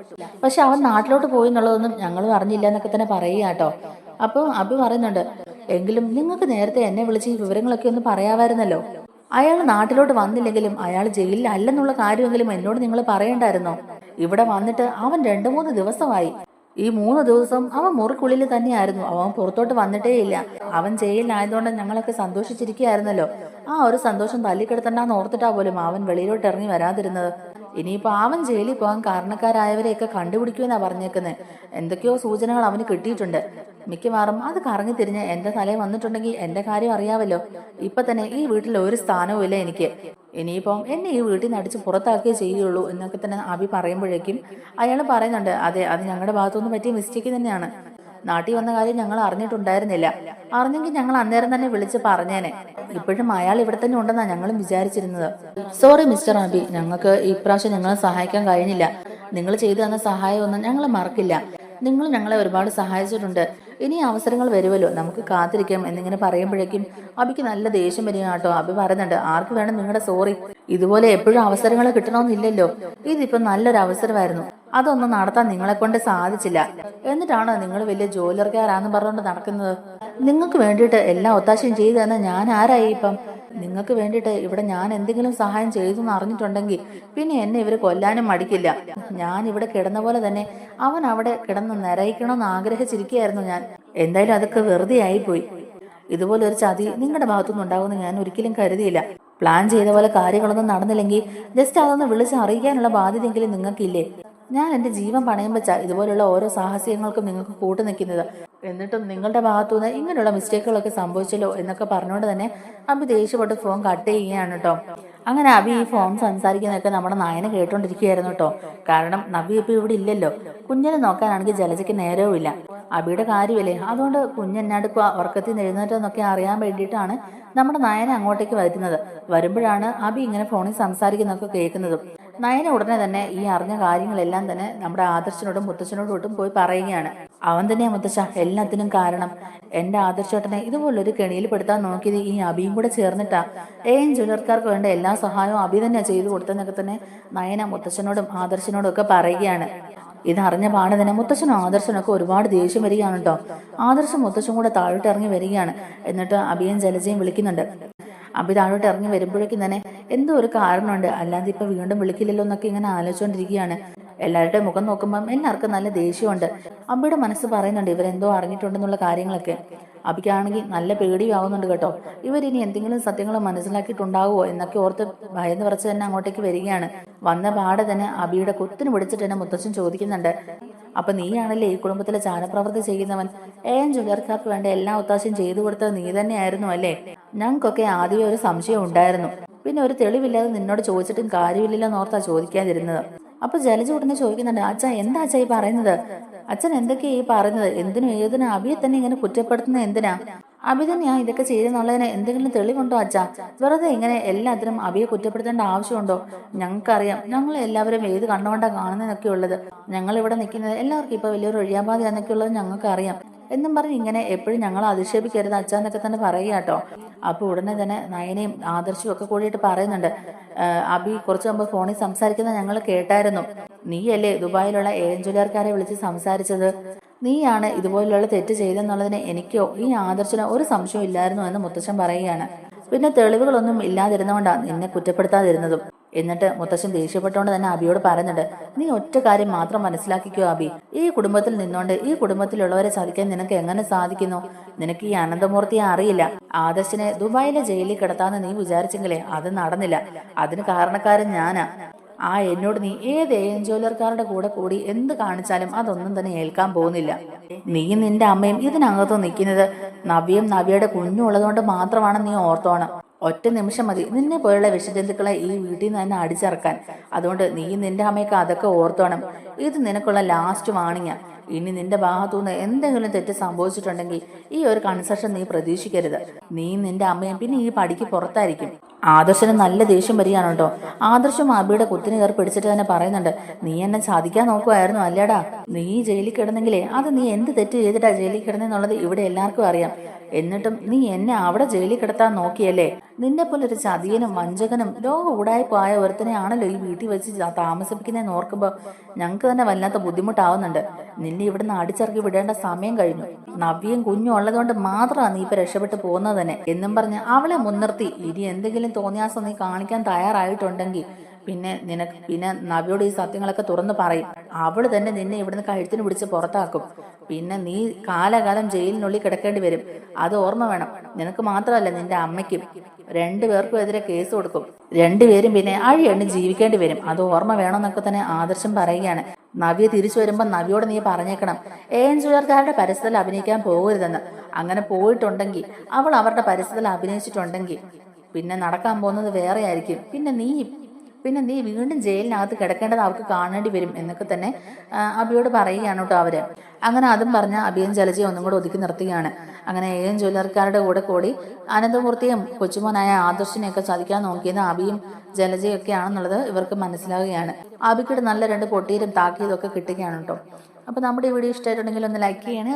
പക്ഷെ അവൻ നാട്ടിലോട്ട് പോയി എന്നുള്ളതൊന്നും ഞങ്ങളും അറിഞ്ഞില്ല എന്നൊക്കെ തന്നെ പറയുക കേട്ടോ അപ്പം അഭി പറയുന്നുണ്ട് എങ്കിലും നിങ്ങൾക്ക് നേരത്തെ എന്നെ വിളിച്ച് ഈ വിവരങ്ങളൊക്കെ ഒന്ന് പറയാമായിരുന്നല്ലോ അയാൾ നാട്ടിലോട്ട് വന്നില്ലെങ്കിലും അയാൾ ജയിലിലല്ലെന്നുള്ള കാര്യമെങ്കിലും എന്നോട് നിങ്ങൾ പറയണ്ടായിരുന്നോ? ഇവിടെ വന്നിട്ട് അവൻ രണ്ടു മൂന്ന് ദിവസമായി. ഈ മൂന്ന് ദിവസം അവൻ മുറിക്കുള്ളിൽ തന്നെയായിരുന്നു. അവൻ പുറത്തോട്ട് വന്നിട്ടേ ഇല്ല. അവൻ ജയിലിലായതുകൊണ്ട് ഞങ്ങളൊക്കെ സന്തോഷിച്ചിരിക്കുകയായിരുന്നല്ലോ. ആ ഒരു സന്തോഷം തല്ലിക്കെടുത്തണ്ടെന്ന് ഓർത്തിട്ടാ പോലും അവൻ വെളിയിലോട്ട് ഇറങ്ങി വരാതിരുന്നത്. ഇനിയിപ്പോ അവൻ ജയിലിൽ പോകാൻ കാരണക്കാരായവരെയൊക്കെ കണ്ടുപിടിക്കുമെന്നാ പറഞ്ഞേക്കുന്നത് എന്തൊക്കെയോ സൂചനകൾ അവന് കിട്ടിയിട്ടുണ്ട്. മിക്കവാറും അത് കറങ്ങി തിരിഞ്ഞ് എന്റെ തലയിൽ വന്നിട്ടുണ്ടെങ്കിൽ എന്റെ കാര്യം അറിയാവല്ലോ. ഇപ്പൊ തന്നെ ഈ വീട്ടിൽ ഒരു സ്ഥാനവും ഇല്ല എനിക്ക്. ഇനിയിപ്പം എന്നെ ഈ വീട്ടിൽ നിന്ന് അടിച്ച് പുറത്താക്കിയേ ചെയ്യുള്ളൂ എന്നൊക്കെ തന്നെ അഭി പറയുമ്പോഴേക്കും അയാൾ പറയുന്നുണ്ട് അതെ അത് ഞങ്ങളുടെ ഭാഗത്തുനിന്ന് പറ്റിയ മിസ്റ്റേക്ക് തന്നെയാണ്. നാട്ടിൽ വന്ന കാര്യം ഞങ്ങൾ അറിഞ്ഞിട്ടുണ്ടായിരുന്നില്ല. അറിഞ്ഞെങ്കിൽ ഞങ്ങൾ അന്നേരം തന്നെ വിളിച്ച് പറഞ്ഞേനെ. ഇപ്പോഴും അയാൾ ഇവിടെ തന്നെ ഉണ്ടെന്നാണ് ഞങ്ങളും വിചാരിച്ചിരുന്നത്. സോറി മിസ്റ്റർ അബി ഞങ്ങൾക്ക് ഇപ്രാവശ്യം ഞങ്ങളെ സഹായിക്കാൻ കഴിഞ്ഞില്ല. നിങ്ങൾ ചെയ്തു തന്ന സഹായമൊന്നും ഞങ്ങൾ മറക്കില്ല. നിങ്ങൾ ഞങ്ങളെ ഒരുപാട് സഹായിച്ചിട്ടുണ്ട്. ഇനി അവസരങ്ങൾ വരുമല്ലോ? നമുക്ക് കാത്തിരിക്കാം എന്നിങ്ങനെ പറയുമ്പോഴേക്കും അബിക്ക് നല്ല ദേഷ്യം വരിക കേട്ടോ. അബി പറയുന്നുണ്ട് ആർക്ക് വേണം നിങ്ങളുടെ സോറി? ഇതുപോലെ എപ്പോഴും അവസരങ്ങൾ കിട്ടണമെന്നില്ലല്ലോ. ഇതിപ്പോ നല്ലൊരു അവസരമായിരുന്നു. അതൊന്നും നടത്താൻ നിങ്ങളെ കൊണ്ട് സാധിച്ചില്ല. എന്നിട്ടാണ് നിങ്ങൾ വലിയ ജോലിക്കാരാന്ന് പറഞ്ഞുകൊണ്ട് നടക്കുന്നത്? നിങ്ങൾക്ക് വേണ്ടിയിട്ട് എല്ലാ ഒത്താശയും ചെയ്തു തന്നെ ഞാൻ ആരായി ഇപ്പം? നിങ്ങൾക്ക് വേണ്ടിയിട്ട് ഇവിടെ ഞാൻ എന്തെങ്കിലും സഹായം ചെയ്തു എന്ന് അറിഞ്ഞിട്ടുണ്ടെങ്കിൽ പിന്നെ എന്നെ ഇവർ കൊല്ലാനും മടിക്കില്ല. ഞാൻ ഇവിടെ കിടന്ന പോലെ തന്നെ അവൻ അവിടെ കിടന്ന് നിറയിക്കണമെന്ന് ആഗ്രഹിച്ചിരിക്കുകയായിരുന്നു ഞാൻ. എന്തായാലും അതൊക്കെ വെറുതെ ആയിപ്പോയി. ഇതുപോലെ ഒരു ചതി നിങ്ങളുടെ ഭാഗത്തുനിന്ന് ഉണ്ടാകുമെന്ന് ഞാൻ ഒരിക്കലും കരുതിയില്ല. പ്ലാൻ ചെയ്ത പോലെ കാര്യങ്ങളൊന്നും നടന്നില്ലെങ്കിൽ ജസ്റ്റ് അതൊന്ന് വിളിച്ച് അറിയിക്കാനുള്ള ബാധ്യതയെങ്കിലും നിങ്ങൾക്കില്ലേ? ഞാൻ എന്റെ ജീവൻ പണയം വെച്ച ഇതുപോലുള്ള ഓരോ സാഹസികങ്ങൾക്കും നിങ്ങൾക്ക് കൂട്ടു നിൽക്കുന്നത്. എന്നിട്ടും നിങ്ങളുടെ ഭാഗത്തുനിന്ന് ഇങ്ങനെയുള്ള മിസ്റ്റേക്കുകളൊക്കെ സംഭവിച്ചല്ലോ എന്നൊക്കെ പറഞ്ഞുകൊണ്ട് തന്നെ അബി ദേഷ്യപ്പെട്ട് ഫോൺ കട്ട് ചെയ്യുകയാണ് കേട്ടോ. അങ്ങനെ അബി ഈ ഫോൺ സംസാരിക്കുന്നതൊക്കെ നമ്മുടെ നായനെ കേട്ടോണ്ടിരിക്കുകയായിരുന്നു കേട്ടോ. കാരണം നബി ഇപ്പം ഇവിടെ ഇല്ലല്ലോ. കുഞ്ഞിനെ നോക്കാനാണെങ്കിൽ ജലജയ്ക്ക് നേരവുമില്ല അബിയുടെ കാര്യമല്ലേ? അതുകൊണ്ട് കുഞ്ഞെന്നടുക്കുക ഉറക്കത്തിൽ നിന്ന് എഴുന്നേറ്റെന്നൊക്കെ അറിയാൻ വേണ്ടിയിട്ടാണ് നമ്മുടെ നായനെ അങ്ങോട്ടേക്ക് വരുന്നത് വരുമ്പോഴാണ് അബി ഇങ്ങനെ ഫോണിൽ സംസാരിക്കുന്നതൊക്കെ കേൾക്കുന്നതും. നയന ഉടനെ തന്നെ ഈ അറിഞ്ഞ കാര്യങ്ങളെല്ലാം തന്നെ നമ്മുടെ ആദർശനോടും മുത്തച്ഛനോടും ഒട്ടും പോയി പറയുകയാണ്. അവൻ തന്നെയാ മുത്തച്ഛ എല്ലാത്തിനും കാരണം. എന്റെ ആദർശേട്ടനെ ഇതുപോലൊരു കെണിയിൽ പെടുത്താൻ നോക്കിയത് ഈ അബിയും കൂടെ ചേർന്നിട്ടാ. ഏൻ ജ്വല്ലർക്കാർക്ക് വേണ്ട എല്ലാ സഹായവും അബി തന്നെ ചെയ്തു കൊടുത്തെന്നൊക്കെ തന്നെ നയന മുത്തച്ഛനോടും ആദർശനോടും ഒക്കെ പറയുകയാണ്. ഇതറിഞ്ഞ പാടെ തന്നെ മുത്തച്ഛനും ആദർശനൊക്കെ ഒരുപാട് ദേഷ്യം വരികയാണ് കേട്ടോ. ആദർശം മുത്തച്ഛൻ കൂടെ താഴോട്ട് ഇറങ്ങി വരികയാണ്. എന്നിട്ട് അബിയും ജലജയും വിളിക്കുന്നുണ്ട്. അഭി താഴോട്ട് ഇറങ്ങി വരുമ്പോഴേക്കും തന്നെ എന്തോ ഒരു കാരണമുണ്ട്. അല്ലാതെ ഇപ്പൊ വീണ്ടും വിളിക്കില്ലല്ലോ എന്നൊക്കെ ഇങ്ങനെ ആലോചിച്ചുകൊണ്ടിരിക്കുകയാണ് എല്ലാവരുടെയും മുഖം നോക്കുമ്പം എല്ലാവർക്കും നല്ല ദേഷ്യമുണ്ട്. അബിയുടെ മനസ്സ് പറയുന്നുണ്ട് ഇവരെന്തോ അറിഞ്ഞിട്ടുണ്ടെന്നുള്ള കാര്യങ്ങളൊക്കെ. അബിക്കാണെങ്കിൽ നല്ല പേടിയാവുന്നുണ്ട് കേട്ടോ. ഇവരിനി എന്തെങ്കിലും സത്യങ്ങൾ മനസ്സിലാക്കിയിട്ടുണ്ടാവുമോ? എന്നൊക്കെ ഓർത്ത് ഭയന്ന് പറച്ച് തന്നെ അങ്ങോട്ടേക്ക് വരികയാണ്. വന്ന പാടെ തന്നെ അബിയുടെ കുത്തിന് പിടിച്ചിട്ട് തന്നെ മുത്തച്ഛൻ ചോദിക്കുന്നുണ്ട് അപ്പൊ നീയാണല്ലേ ഈ കുടുംബത്തിലെ ചാരപ്രവൃത്തി ചെയ്യുന്നവൻ? ഏൻ ചുലർക്കാർക്ക് വേണ്ട എല്ലാ ഒത്താശയും ചെയ്തു കൊടുത്തത് നീ തന്നെയായിരുന്നു അല്ലേ? ഞങ്ങൾക്കൊക്കെ ആദ്യമേ ഒരു സംശയം ഉണ്ടായിരുന്നു. പിന്നെ ഒരു തെളിവില്ലാതെ നിന്നോട് ചോദിച്ചിട്ടും കാര്യമില്ലല്ലോ എന്നോർത്താ ചോദിക്കാതിരുന്നത്. അപ്പൊ ജലജ ഉടനെ ചോദിക്കുന്നുണ്ട് അച്ഛൻ എന്താ അച്ഛ ഈ പറയുന്നത്? അച്ഛൻ എന്തൊക്കെയാ ഈ പറയുന്നത്? എന്തിനും ഏതിനും? അബിയെ തന്നെ ഇങ്ങനെ കുറ്റപ്പെടുത്തുന്നത് എന്തിനാ? അബി തന്നെയാ ഇതൊക്കെ ചെയ്തെന്നുള്ളതിന് എന്തെങ്കിലും തെളിവുണ്ടോ അച്ഛാ? വെറുതെ ഇങ്ങനെ എല്ലാത്തിനും അബിയെ കുറ്റപ്പെടുത്തേണ്ട ആവശ്യമുണ്ടോ? ഞങ്ങൾക്കറിയാം ഞങ്ങൾ എല്ലാവരും ഏത് കണ്ടുകൊണ്ടാ കാണുന്നതെന്നൊക്കെ ഉള്ളത് ഞങ്ങൾ ഇവിടെ നിൽക്കുന്നത് എല്ലാവർക്കും ഇപ്പൊ വലിയൊരു ഒഴിയാബാധയാന്നൊക്കെ ഉള്ളത് ഞങ്ങൾക്ക് അറിയാം എന്നും പറഞ്ഞ് ഇങ്ങനെ എപ്പോഴും ഞങ്ങൾ അധിക്ഷേപിക്കരുത് അച്ഛാന്നൊക്കെ തന്നെ പറയുക കേട്ടോ അപ്പോൾ ഉടനെ തന്നെ നയനയും ആദർശവും ഒക്കെ കൂടിയിട്ട് പറയുന്നുണ്ട് അബി കുറച്ച് മുമ്പ് ഫോണിൽ സംസാരിക്കുന്നത് ഞങ്ങൾ കേട്ടായിരുന്നു. നീയല്ലേ ദുബായിലുള്ള ഏഞ്ചുലിയർക്കാരെ വിളിച്ച് സംസാരിച്ചത്? നീയാണ് ഇതുപോലുള്ള തെറ്റ് ചെയ്തെന്നുള്ളതിന് എനിക്കോ ഈ ആദർശനോ ഒരു സംശയം ഇല്ലായിരുന്നു എന്ന് മുത്തച്ഛൻ പറയുകയാണ്. പിന്നെ തെളിവുകളൊന്നും ഇല്ലാതിരുന്നുകൊണ്ടാണ് നിന്നെ കുറ്റപ്പെടുത്താതിരുന്നതും. എന്നിട്ട് മുത്തശ്ശൻ ദേഷ്യപ്പെട്ടുകൊണ്ട് തന്നെ അബിയോട് പറയുന്നുണ്ട് നീ ഒറ്റ കാര്യം മാത്രം മനസ്സിലാക്കിക്കോ അബി. ഈ കുടുംബത്തിൽ നിന്നോണ്ട് ഈ കുടുംബത്തിലുള്ളവരെ സാധിക്കാൻ നിനക്ക് എങ്ങനെ സാധിക്കുന്നു? നിനക്ക് ഈ അനന്തമൂർത്തിയെ അറിയില്ല. ആദർശിനെ ദുബായിലെ ജയിലിൽ കിടത്താന്ന് നീ വിചാരിച്ചെങ്കിലേ അത് നടന്നില്ല. അതിന് കാരണക്കാരൻ ഞാനാ. ആ എന്നോട് നീ ഏത് ഏഞ്ചോലർക്കാരുടെ കൂടെ കൂടി എന്ത് കാണിച്ചാലും അതൊന്നും തന്നെ ഏൽക്കാൻ പോകുന്നില്ല. നീ നിന്റെ അമ്മയും ഇതിനകത്ത് നിൽക്കുന്നത് നവ്യയും നവ്യയുടെ കുഞ്ഞുള്ളതുകൊണ്ട് മാത്രമാണ് നീ ഓർത്തോണം. ഒറ്റ നിമിഷം മതി നിന്നെ പോലുള്ള വിഷജന്തുക്കളെ ഈ വീട്ടിൽ നിന്ന് തന്നെ അടിച്ചിറക്കാൻ. അതുകൊണ്ട് നീ നിന്റെ അമ്മയൊക്കെ അതൊക്കെ ഓർത്തോണം. ഇത് നിനക്കുള്ള ലാസ്റ്റ് വാണിങ്ങാ ഇനി നിന്റെ ഭാഗത്തുനിന്ന് എന്തെങ്കിലും തെറ്റ് സംഭവിച്ചിട്ടുണ്ടെങ്കിൽ ഈ ഒരു കൺസെഷൻ നീ പ്രതീക്ഷിക്കരുത്. നീ നിന്റെ അമ്മയും പിന്നെ ഈ പടിക്ക് പുറത്തായിരിക്കും. ആദർശന് നല്ല ദേഷ്യം വരികയാണ് കേട്ടോ. ആദർശം അബിയുടെ കുത്തിന് കയറി പിടിച്ചിട്ട് തന്നെ പറയുന്നുണ്ട് നീ എന്നെ സാധിക്കാൻ നോക്കുമായിരുന്നു അല്ലേടാ? നീ ജയിലിൽ കിടന്നെങ്കിലേ അത് നീ എന്ത് തെറ്റ് ചെയ്തിട്ടാ ജയിലിൽ കിടന്നെന്നുള്ളത് ഇവിടെ എല്ലാവർക്കും അറിയാം. എന്നിട്ടും നീ എന്നെ അവിടെ ജയിലിൽ കിടത്താൻ നോക്കിയല്ലേ? നിന്നെ പോലെ ഒരു ചതിയനും വഞ്ചകനും ലോക ഉടായ്പായ ഒരുത്തനെയാണല്ലോ ഈ വീട്ടിൽ വെച്ച് താമസിപ്പിക്കുന്നതെന്ന് ഓർക്കുമ്പോൾ ഞങ്ങൾക്ക് തന്നെ വല്ലാത്ത ബുദ്ധിമുട്ടാവുന്നുണ്ട്. നിന്നെ ഇവിടുന്ന് അടിച്ചിറക്കി വിടേണ്ട സമയം കഴിഞ്ഞു. നവ്യയും കുഞ്ഞും ഉള്ളതുകൊണ്ട് മാത്രമാണ് നീ ഇപ്പൊ രക്ഷപ്പെട്ടു പോകുന്നത് തന്നെ. എന്നും പറഞ്ഞ് അവളെ മുൻനിർത്തി. ഇനി എന്തെങ്കിലും തോന്നിയാസം നീ കാണിക്കാൻ തയ്യാറായിട്ടുണ്ടെങ്കിൽ പിന്നെ നിനക്ക് പിന്നെ നവിയോട് ഈ സത്യങ്ങളൊക്കെ തുറന്നു പറയും. അവൾ തന്നെ നിന്നെ ഇവിടുന്ന് കഴുത്തിന് പിടിച്ച് പുറത്താക്കും. പിന്നെ നീ കാലകാലം ജയിലിനുള്ളിൽ കിടക്കേണ്ടി വരും. അത് ഓർമ്മ വേണം. നിനക്ക് മാത്രമല്ല നിന്റെ അമ്മയ്ക്കും രണ്ടുപേർക്കും എതിരെ കേസ് കൊടുക്കും. രണ്ടുപേരും പിന്നെ അഴിയെണ്ണി ജീവിക്കേണ്ടി വരും. അത് ഓർമ്മ വേണമെന്നൊക്കെ തന്നെ ആദർശം പറയുകയാണ്. നവ്യ തിരിച്ചു വരുമ്പോൾ നവിയോട് നീ പറഞ്ഞേക്കണം. ഏഞ്ചുകാരുടെ പരസ്യത്തിൽ അഭിനയിക്കാൻ പോകരുതെന്ന്. അങ്ങനെ പോയിട്ടുണ്ടെങ്കിൽ അവൾ അവരുടെ പരസ്യത്തിൽ അഭിനയിച്ചിട്ടുണ്ടെങ്കിൽ പിന്നെ നടക്കാൻ പോകുന്നത് വേറെ ആയിരിക്കും പിന്നെ നീ പിന്നെ നീ വീണ്ടും ജയിലിനകത്ത് കിടക്കേണ്ടത് അവർക്ക് കാണേണ്ടി വരും എന്നൊക്കെ തന്നെ അബിയോട് പറയുകയാണ് കേട്ടോ അവർ. അങ്ങനെ അതും പറഞ്ഞ അബിയും ജലജയും ഒന്നും കൂടെ ഒതുക്കി നിർത്തുകയാണ്. അങ്ങനെ ഏഴും ജ്വല്ലർക്കാരുടെ കൂടെ കൂടി അനന്തമൂർത്തിയും കൊച്ചുമോനായ ആദർശിനെയൊക്കെ ചതിക്കാൻ നോക്കിയത് അബിയും ജലജയും ഒക്കെ ആണെന്നുള്ളത് ഇവർക്ക് മനസ്സിലാവുകയാണ്. അബിക്കിട്ട് നല്ല രണ്ട് പൊട്ടിയിലും താക്കിയതൊക്കെ കിട്ടുകയാണ് കേട്ടോ. അപ്പോൾ നമ്മുടെ വീഡിയോ ഇഷ്ടമായിട്ടുണ്ടെങ്കിൽ ഒന്ന് ലൈക്ക് ചെയ്യണേ